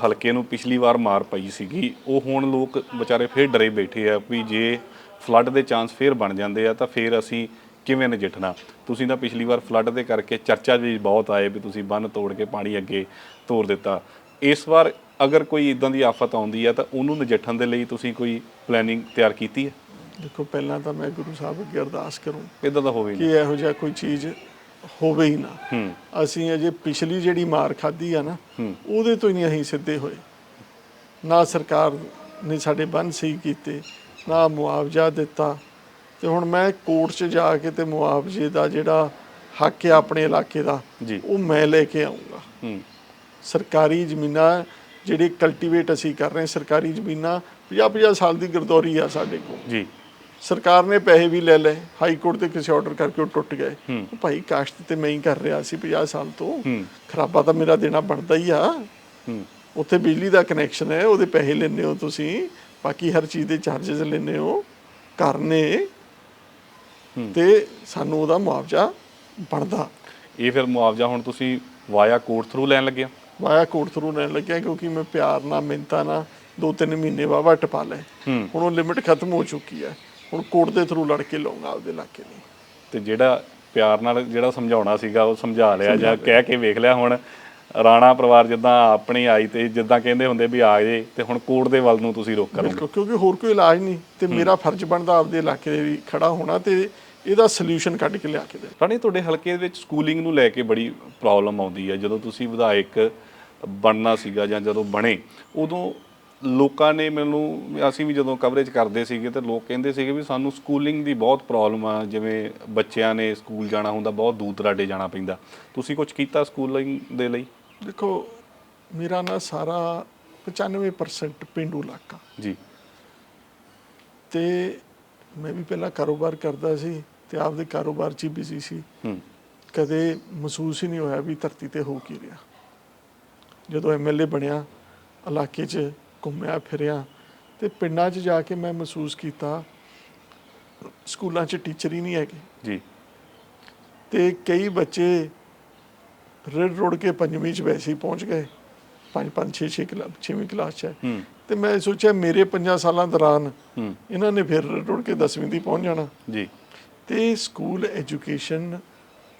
ਹਲਕੇ ਨੂੰ ਪਿਛਲੀ ਵਾਰ ਮਾਰ ਪਈ ਸੀਗੀ ਉਹ ਹੁਣ ਲੋਕ ਵਿਚਾਰੇ ਫੇਰ ਡਰੇ ਬੈਠੇ ਆ ਵੀ ਜੇ ਫਲੱਡ ਦੇ ਚਾਂਸ ਫੇਰ ਬਣ ਜਾਂਦੇ ਆ ਤਾਂ ਫੇਰ ਅਸੀਂ ਕਿਵੇਂ ਨਜਿੱਠਣਾ? ਤੁਸੀਂ ਤਾਂ ਪਿਛਲੀ ਵਾਰ ਫਲੱਡ ਦੇ ਕਰਕੇ ਚਰਚਾ ਵੀ ਬਹੁਤ ਆਏ ਵੀ ਤੁਸੀਂ ਬੰਨ ਤੋੜ ਕੇ ਪਾਣੀ ਅੱਗੇ ਤੋਰ ਦਿੱਤਾ। ਇਸ ਵਾਰ ਅਗਰ ਕੋਈ ਇਦਾਂ ਦੀ ਆਫਤ ਆਉਂਦੀ ਆ ਤਾਂ ਉਹਨੂੰ ਨਜਿੱਠਣ ਦੇ ਲਈ ਤੁਸੀਂ ਕੋਈ ਪਲੈਨਿੰਗ ਤਿਆਰ ਕੀਤੀ ਹੈ? ਦੇਖੋ ਪਹਿਲਾਂ ਤਾਂ ਮੈਂ ਗੁਰੂ ਸਾਹਿਬ ਅੱਗੇ ਅਰਦਾਸ ਕਰੂੰ ਇਦਾਂ ਦਾ ਹੋਵੇ ਕਿ ਇਹੋ ਜਿਹਾ ਕੋਈ ਚੀਜ਼ ਹੋਵੇ ਹੀ ਨਾ। ਹੂੰ। ਅਸੀਂ ਅਜੇ ਪਿਛਲੀ ਜਿਹੜੀ ਮਾਰ ਖਾਧੀ ਆ ਨਾ ਹੂੰ। ਉਹਦੇ ਤੋਂ ਹੀ ਨਹੀਂ ਅਸੀਂ ਸਿੱਧੇ ਹੋਏ। ਨਾ ਸਰਕਾਰ ਨੇ ਸਾਡੇ ਬੰਨ ਸਹੀ ਕੀਤੇ ਨਾ ਮੁਆਵਜ਼ਾ ਦਿੱਤਾ ਤੇ ਹੁਣ ਮੈਂ ਕੋਰਟ 'ਚ ਜਾ ਕੇ ਤੇ ਮੁਆਵਜ਼ੇ ਦਾ ਜਿਹੜਾ ਹੱਕ ਹੈ ਆਪਣੇ ਇਲਾਕੇ ਦਾ। ਉਹ ਮੈਂ ਲੈ ਕੇ ਆਉਂਗਾ ਸਰਕਾਰੀ ਜ਼ਮੀਨਾਂ ਜਿਹੜੇ ਕਲਟੀਵੇਟ ਅਸੀਂ ਕਰ ਰਹੇ ਹਾਂ ਸਰਕਾਰੀ ਜ਼ਮੀਨਾਂ 50-50 ਸਾਲ ਦੀ ਗਰਦੌਰੀ ਆ ਸਾਡੇ ਕੋਲ। ਜੀ। ਸਰਕਾਰ ਨੇ ਪੈਸੇ ਵੀ ਲੈ ਲਏ ਹਾਈ ਕੋਰਟ ਦੇ ਕਿਸੇ ਆਰਡਰ ਕਰਕੇ ਉਹ ਟੁੱਟ ਗਏ। ਭਾਈ ਕਾਸ਼ਤ ਤੇ ਮੈਂ ਹੀ ਕਰ ਰਿਹਾ ਸੀ 50 ਸਾਲ ਤੋਂ। ਖਰਾਬਾ ਤਾਂ ਮੇਰਾ ਦੇਣਾ ਬਣਦਾ ਹੀ ਆ। ਉੱਥੇ ਬਿਜਲੀ ਦਾ ਕਨੈਕਸ਼ਨ ਹੈ ਉਹਦੇ ਪੈਸੇ ਲੈਂਦੇ ਹੋ ਤੁਸੀਂ। ਬਾਕੀ ਹਰ ਚੀਜ਼ ਦੇ ਚਾਰजेस ਲੈਂਦੇ ਹੋ। ਕਰਨੇ। ਤੇ ਸਾਨੂੰ ਉਹਦਾ ਮੁਆਵਜ਼ਾ ਬਣਦਾ। ਇਹ ਫਿਰ ਮੁਆਵਜ਼ਾ ਹੁਣ ਤੁਸੀਂ ਵਾਇਆ ਕੋਰਟ ਥਰੂ ਲੈਣ ਲੱਗੇ ਹੋ? ਵਾਇਆ ਕੋਰਟ ਥਰੂ ਲੈਣ ਲੱਗਿਆ ਕਿਉਂਕਿ ਮੈਂ ਪਿਆਰ ਨਾਲ ਮਿੰਤਾ ਨਾਲ ਦੋ ਤਿੰਨ ਮਹੀਨੇ ਵਾਵਾ ਟਪਾ ਲਏ। ਹੁਣ ਉਹ ਲਿਮਿਟ ਖਤਮ ਹੋ ਚੁੱਕੀ ਹੈ। ਹੁਣ ਕੋਰਟ ਦੇ ਥਰੂ ਲੜ ਕੇ ਲਵਾਂਗਾ ਆਪਦੇ ਇਲਾਕੇ ਲਈ ਤੇ ਜਿਹੜਾ ਪਿਆਰ ਨਾਲ ਜਿਹੜਾ ਸਮਝਾਉਣਾ ਸੀਗਾ ਉਹ ਸਮਝਾ ਲਿਆ ਜਾਂ ਕਹਿ ਕੇ ਵੇਖ ਲਿਆ ਹੁਣ ਰਾਣਾ ਪਰਿਵਾਰ ਜਿੱਦਾਂ ਆਪਣੀ ਆਈ ਤੇ ਜਿੱਦਾਂ ਕਹਿੰਦੇ ਹੁੰਦੇ ਵੀ ਆ ਜੇ ਤੇ ਹੁਣ ਕੋਰਟ ਦੇ ਵੱਲ ਨੂੰ ਤੁਸੀਂ ਰੁਖ ਕਰੋਗੇ। ਕਿਉਂਕਿ ਹੋਰ ਕੋਈ ਇਲਾਜ ਨਹੀਂ ਤੇ ਮੇਰਾ ਫਰਜ਼ ਬਣਦਾ ਆਪਦੇ ਇਲਾਕੇ ਦੇ ਵੀ ਖੜਾ ਹੋਣਾ ਤੇ ਇਹਦਾ ਸੋਲੂਸ਼ਨ ਕੱਢ ਕੇ ਲਿਆ ਕੇ ਦੇ। ਰਾਣੀ ਤੁਹਾਡੇ ਹਲਕੇ ਵਿੱਚ ਸਕੂਲਿੰਗ ਨੂੰ ਲੈ ਕੇ ਬੜੀ ਪ੍ਰੋਬਲਮ ਆਉਂਦੀ ਹੈ। ਜਦੋਂ ਤੁਸੀਂ ਵਿਧਾਇਕ ਬਣਨਾ ਸੀਗਾ ਜਾਂ ਜਦੋਂ ਬਣੇ ਉਦੋਂ ਲੋਕਾਂ ਨੇ ਮੈਨੂੰ ਅਸੀਂ ਵੀ ਜਦੋਂ ਕਵਰੇਜ ਕਰਦੇ ਸੀਗੇ ਤੇ ਲੋਕ ਕਹਿੰਦੇ ਸੀਗੇ ਵੀ ਸਾਨੂੰ ਸਕੂਲਿੰਗ ਦੀ ਬਹੁਤ ਪ੍ਰੋਬਲਮ ਆ। ਜਿਵੇਂ ਬੱਚਿਆਂ ਨੇ ਸਕੂਲ ਜਾਣਾ ਹੁੰਦਾ ਬਹੁਤ ਦੂਰ ਦਰਾਡੇ ਜਾਣਾ ਪੈਂਦਾ। ਤੁਸੀਂ ਕੁਝ ਕੀਤਾ ਸਕੂਲਿੰਗ ਦੇ ਲਈ? ਦੇਖੋ ਮੇਰਾ ਨਾ ਸਾਰਾ 95% ਪਿੰਡੂ ਇਲਾਕਾ। ਜੀ। ਤੇ ਮੈਂ ਵੀ ਪਹਿਲਾਂ ਕਾਰੋਬਾਰ ਕਰਦਾ ਸੀ। ਤੇ ਆਪਦੇ ਕਾਰੋਬਾਰ 'ਚ ਹੀ ਬਿਜ਼ੀ ਸੀ। ਕਦੇ ਮਹਿਸੂਸ ਹੀ ਨਹੀਂ ਹੋਇਆ ਵੀ ਧਰਤੀ ਤੇ ਹੋ ਕੀ ਰਿਹਾ। ਜਦੋਂ ਐਮਐਲਏ ਬਣਿਆ ਇਲਾਕੇ 'ਚ ਘੁੰਮਿਆ ਫਿਰਿਆ ਤੇ ਪਿੰਡਾਂ 'ਚ ਜਾ ਕੇ ਮੈਂ ਮਹਿਸੂਸ ਕੀਤਾ ਸਕੂਲਾਂ 'ਚ ਟੀਚਰ ਹੀ ਨਹੀਂ ਹੈਗੇ। ਜੀ। ਤੇ ਕਈ ਬੱਚੇ ਰੜ ਰੋੜ ਕੇ ਪੰਜਵੀਂ 'ਚ ਵੈਸੇ ਹੀ ਪਹੁੰਚ ਗਏ। ਪੰਜ ਪੰਜ 6 6 ਕਲਾਸ 6ਵੀਂ ਕਲਾਸ 'ਚ। ਤੇ ਮੈਂ ਸੋਚਿਆ ਮੇਰੇ 5 ਸਾਲਾਂ ਦੌਰਾਨ ਇਹਨਾਂ ਨੇ ਫਿਰ ਰੜ ਰੋੜ ਕੇ 10ਵੀਂ ਦੀ ਪਹੁੰਚ ਜਾਣਾ। ਜੀ। ਤੇ ਸਕੂਲ ਐਜੂਕੇਸ਼ਨ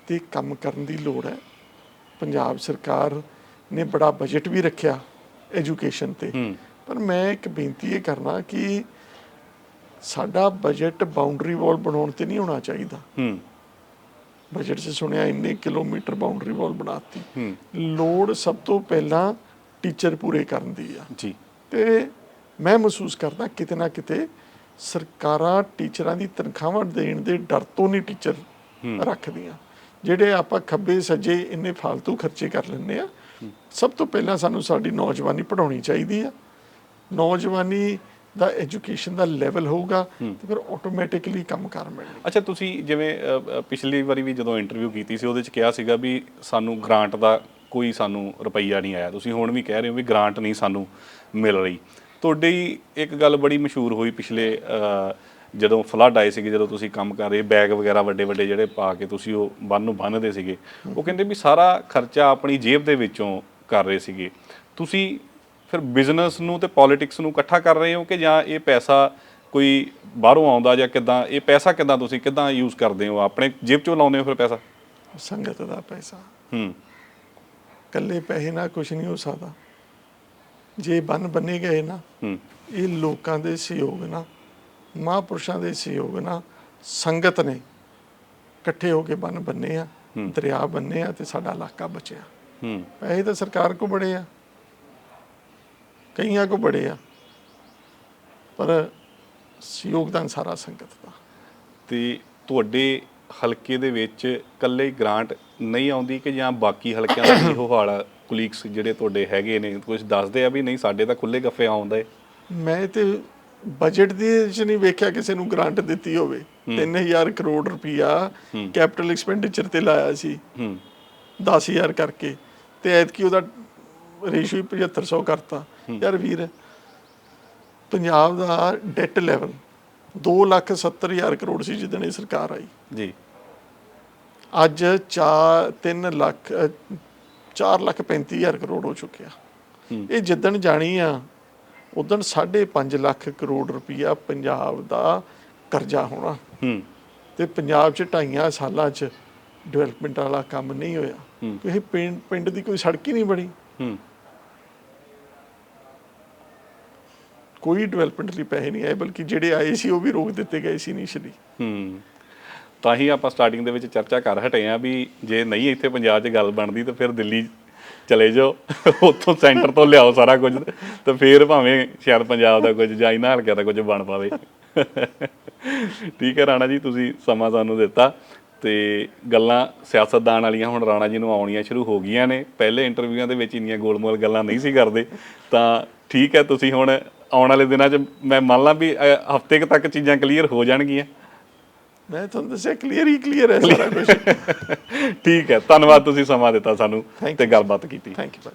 ਤੇ ਕੰਮ ਕਰਨ ਦੀ ਲੋੜ ਹੈ। ਪੰਜਾਬ ਸਰਕਾਰ ਨੇ ਬੜਾ ਬਜਟ ਵੀ ਰੱਖਿਆ ਐਜੂਕੇਸ਼ਨ ਤੇ। ਪਰ ਮੈਂ ਇੱਕ ਬੇਨਤੀ ਇਹ ਕਰਨਾ ਕਿ ਸਾਡਾ ਬਜਟ ਬਾਉਂਡਰੀ ਵਾਲ ਬਣਾਉਣ ਤੇ ਨਹੀਂ ਹੋਣਾ ਚਾਹੀਦਾ। ਹੂੰ। ਬਜਟ 'ਚ ਸੁਣਿਆ ਇੰਨੇ ਕਿਲੋਮੀਟਰ ਬਾਉਂਡਰੀ ਵਾਲ ਬਣਾਤੀ। ਲੋੜ ਸਭ ਤੋਂ ਪਹਿਲਾਂ ਟੀਚਰ ਪੂਰੇ ਕਰਨ ਦੀ ਆ। ਜੀ। ਤੇ ਮੈਂ ਮਹਿਸੂਸ ਕਰਦਾ ਕਿਤੇ ਨਾ ਕਿਤੇ ਸਰਕਾਰਾਂ ਟੀਚਰਾਂ ਦੀ ਤਨਖਾਹਾਂ ਦੇਣ ਦੇ ਡਰ ਤੋਂ ਨਹੀਂ ਟੀਚਰ ਰੱਖਦੀਆਂ। ਜਿਹੜੇ ਆਪਾਂ ਖੱਬੇ ਸੱਜੇ ਇੰਨੇ ਫालतू ਖਰਚੇ ਕਰ ਲੈਂਦੇ ਆ ਸਭ ਤੋਂ ਪਹਿਲਾਂ ਸਾਨੂੰ ਸਾਡੀ ਨੌਜਵਾਨੀ ਪੜਾਉਣੀ ਚਾਹੀਦੀ ਆ। ਨੌਜਵਾਨੀ ਦਾ ਐਜੂਕੇਸ਼ਨ ਦਾ ਲੈਵਲ ਹੋਊਗਾ ਤੇ ਫਿਰ ਆਟੋਮੈਟਿਕਲੀ ਕੰਮ ਕਰ ਮਿਲਣਗੇ। ਅੱਛਾ ਤੁਸੀਂ ਜਿਵੇਂ ਪਿਛਲੀ ਵਾਰੀ ਵੀ ਜਦੋਂ ਇੰਟਰਵਿਊ ਕੀਤੀ ਸੀ ਉਹਦੇ ਚ ਕਿਹਾ ਸੀਗਾ ਵੀ ਸਾਨੂੰ ਗ੍ਰਾਂਟ ਦਾ ਕੋਈ ਸਾਨੂੰ ਰੁਪਈਆ ਨਹੀਂ ਆਇਆ। ਤੁਸੀਂ ਹੁਣ ਵੀ ਕਹਿ ਰਹੇ ਹੋ ਵੀ ਗ੍ਰਾਂਟ ਨਹੀਂ ਸਾਨੂੰ ਮਿਲ ਰਹੀ। ਤੁਹਾਡੀ ਇੱਕ ਗੱਲ ਬੜੀ ਮਸ਼ਹੂਰ ਹੋਈ ਪਿਛਲੇ ਜਦੋਂ ਫਲੱਡ ਆਏ ਸੀਗੇ ਜਦੋਂ ਤੁਸੀਂ ਕੰਮ ਕਰ ਰਹੇ ਬੈਗ ਵਗੈਰਾ ਵੱਡੇ ਵੱਡੇ ਜਿਹੜੇ ਪਾ ਕੇ ਤੁਸੀਂ ਉਹ ਬੰਨ ਨੂੰ ਬੰਨਦੇ ਸੀਗੇ ਉਹ ਕਹਿੰਦੇ ਵੀ ਸਾਰਾ ਖਰਚਾ ਆਪਣੀ ਜੇਬ ਦੇ ਵਿੱਚੋਂ ਕਰ ਰਹੇ ਸੀਗੇ। ਤੁਸੀਂ ਫਿਰ ਬਿਜ਼ਨਸ ਨੂੰ ਤੇ ਪੋਲਿਟਿਕਸ ਨੂੰ ਇਕੱਠਾ ਕਰ ਰਹੇ ਹੋ ਕਿ ਜਾਂ ਇਹ ਪੈਸਾ ਕੋਈ ਬਾਹਰੋਂ ਆਉਂਦਾ ਜਾਂ ਕਿਦਾਂ ਇਹ ਪੈਸਾ ਕਿਦਾਂ ਤੁਸੀਂ ਕਿਦਾਂ ਯੂਜ਼ ਕਰਦੇ ਹੋ? ਆਪਣੇ ਜੇਬ ਚੋਂ ਲਾਉਂਦੇ ਹੋ ਫਿਰ ਪੈਸਾ? ਸੰਗਤ ਦਾ ਪੈਸਾ। ਹੂੰ। ਇਕੱਲੇ ਪੈਸੇ ਨਾਲ ਕੁਝ ਨਹੀਂ ਹੋ ਸਕਦਾ। ਜੇ ਬੰਨ ਬੰਨੇ ਗਏ ਨਾ ਇਹ ਲੋਕਾਂ ਦੇ ਸਹਿਯੋਗ ਨਾਲ ਮਹਾਂਪੁਰਸ਼ਾਂ ਦੇ ਸਹਿਯੋਗ ਨਾਲ ਸੰਗਤ ਨੇ ਇਕੱਠੇ ਹੋ ਕੇ ਬੰਨ ਬੰਨੇ ਆ ਦਰਿਆ ਬੰਨੇ ਆ ਤੇ ਸਾਡਾ ਇਲਾਕਾ ਬਚਿਆ। ਹੂੰ। ਪੈਸੇ ਤਾਂ ਸਰਕਾਰ ਕੋ ਬੜੇ ਆ ਕਈਆਂ ਕੋ ਬੜੇ ਆ ਪਰ ਯੋਗਦਾਨ ਸਾਰਾ ਸੰਗਤ ਦਾ। ਤੇ ਤੁਹਾਡੇ ਹਲਕੇ ਦੇ ਵਿੱਚ ਇਕੱਲੇ ਗ੍ਰਾਂਟ ਨਹੀਂ ਆਉਂਦੀ ਕਿ ਜਾਂ ਬਾਕੀ ਹਲਕਿਆਂ ਦਾ ਇਹੋ ਹਾਲ ਆ? ਕੁਲੀਗਸ ਜਿਹੜੇ ਤੁਹਾਡੇ ਹੈਗੇ ਨੇ ਕੁਝ ਦੱਸਦੇ ਆ ਵੀ ਨਹੀਂ ਸਾਡੇ ਤਾਂ ਖੁੱਲੇ ਗੱਫੇ ਆਉਂਦਾ। ਮੈਂ ਤੇ ਬਜਟ ਦੇ ਵਿੱਚ ਨਹੀਂ ਵੇਖਿਆ ਕਿਸੇ ਨੂੰ ਗ੍ਰਾਂਟ ਦਿੱਤੀ ਹੋਵੇ। 3000 ਕਰੋੜ ਰੁਪਇਆ ਕੈਪੀਟਲ ਐਕਸਪੈਂਡੀਚਰ ਤੇ ਲਾਇਆ ਸੀ। ਹੂੰ। 10000 ਕਰਕੇ। ਤੇ ਐਤਕੀ ਉਹਦਾ ਰੇਸ਼ੋ ਹੀ 7500 ਕਰਤਾ। ਯਾਰ ਵੀਰ ਪੰਜਾਬ ਦਾ ਡੈਟ ਲੈਵਲ 270000 ਕਰੋੜ ਸੀ ਜਦੋਂ ਇਹ ਸਰਕਾਰ ਆਈ। ਜੀ। ਅੱਜ 4 3 ਲੱਖ 4 ਲੱਖ 35000 ਕਰੋੜ ਹੋ ਚੁੱਕਿਆ। ਇਹ ਜਿੱਦਣ ਜਾਣੀ ਆ ਉਦੋਂ 5.5 ਲੱਖ ਕਰੋੜ ਰੁਪਇਆ ਪੰਜਾਬ ਦਾ ਕਰਜ਼ਾ ਹੋਣਾ। ਤੇ ਪੰਜਾਬ 'ਚ ਢਾਈਆਂ ਸਾਲਾਂ 'ਚ ਡਿਵੈਲਪਮੈਂਟ ਵਾਲਾ ਕੰਮ ਨਹੀਂ ਹੋਇਆ। ਕਿਸੇ ਪਿੰਡ ਪਿੰਡ ਦੀ ਕੋਈ ਸੜਕ ਹੀ ਨਹੀਂ ਬਣੀ। ਕੋਈ ਡਿਵੈਲਪਮੈਂਟ ਲਈ ਪੈਸੇ ਨਹੀਂ ਆਏ ਬਲਕਿ ਜਿਹੜੇ ਆਏ ਸੀ ਉਹ ਵੀ ਰੋਕ ਦਿੱਤੇ ਗਏ ਸੀ ਇਨੀਸ਼ੀਅਲੀ ਹੂੰ। ਤਾਂ ਹੀ ਆਪਾਂ ਸਟਾਰਟਿੰਗ ਦੇ ਵਿੱਚ ਚਰਚਾ ਕਰ ਹਟੇ ਆ ਵੀ ਜੇ ਨਹੀਂ ਇੱਥੇ ਪੰਜਾਬ 'ਚ ਗੱਲ ਬਣਦੀ ਤਾਂ ਫਿਰ ਦਿੱਲੀ ਚਲੇ ਜਾਓ, ਉੱਥੋਂ ਸੈਂਟਰ ਤੋਂ ਲਿਆਓ ਸਾਰਾ ਕੁਝ ਤੇ ਫਿਰ ਭਾਵੇਂ ਸ਼ਾਇਦ ਪੰਜਾਬ ਦਾ ਕੁਝ ਜਾਂ ਇਹਨਾਂ ਹਲਕਿਆਂ ਦਾ ਕੁਝ ਬਣ ਪਾਵੇ। ਠੀਕ ਹੈ ਰਾਣਾ ਜੀ, ਤੁਸੀਂ ਸਮਾਂ ਸਾਨੂੰ ਦਿੱਤਾ ਤੇ ਗੱਲਾਂ ਸਿਆਸਤਦਾਨ ਵਾਲੀਆਂ ਹੁਣ ਰਾਣਾ ਜੀ ਨੂੰ ਆਉਣੀਆਂ ਸ਼ੁਰੂ ਹੋ ਗਈਆਂ ਨੇ। ਪਹਿਲੇ ਇੰਟਰਵਿਊਆਂ ਦੇ ਵਿੱਚ ਇੰਨੀਆਂ ਗੋਲਮੋਲ ਗੱਲਾਂ ਨਹੀਂ ਸੀ ਕਰਦੇ। ਤਾਂ ਠੀਕ ਹੈ, ਤੁਸੀਂ ਹੁਣ ਆਉਣ ਵਾਲੇ ਦਿਨਾਂ 'ਚ ਮੈਂ ਮੰਨ ਲਾਂ ਵੀ ਹਫ਼ਤੇ ਕੁ ਤੱਕ ਚੀਜ਼ਾਂ ਕਲੀਅਰ ਹੋ ਜਾਣਗੀਆਂ। ਮੈਂ ਤੁਹਾਨੂੰ ਦੱਸਿਆ ਕਲੀਅਰ ਹੀ ਕਲੀਅਰ ਹੈ ਸਾਰਾ ਕੁਝ ਠੀਕ ਹੈ ਧੰਨਵਾਦ ਤੁਸੀਂ ਸਮਾਂ ਦਿੱਤਾ ਸਾਨੂੰ ਤੇ ਗੱਲਬਾਤ ਕੀਤੀ। Thank you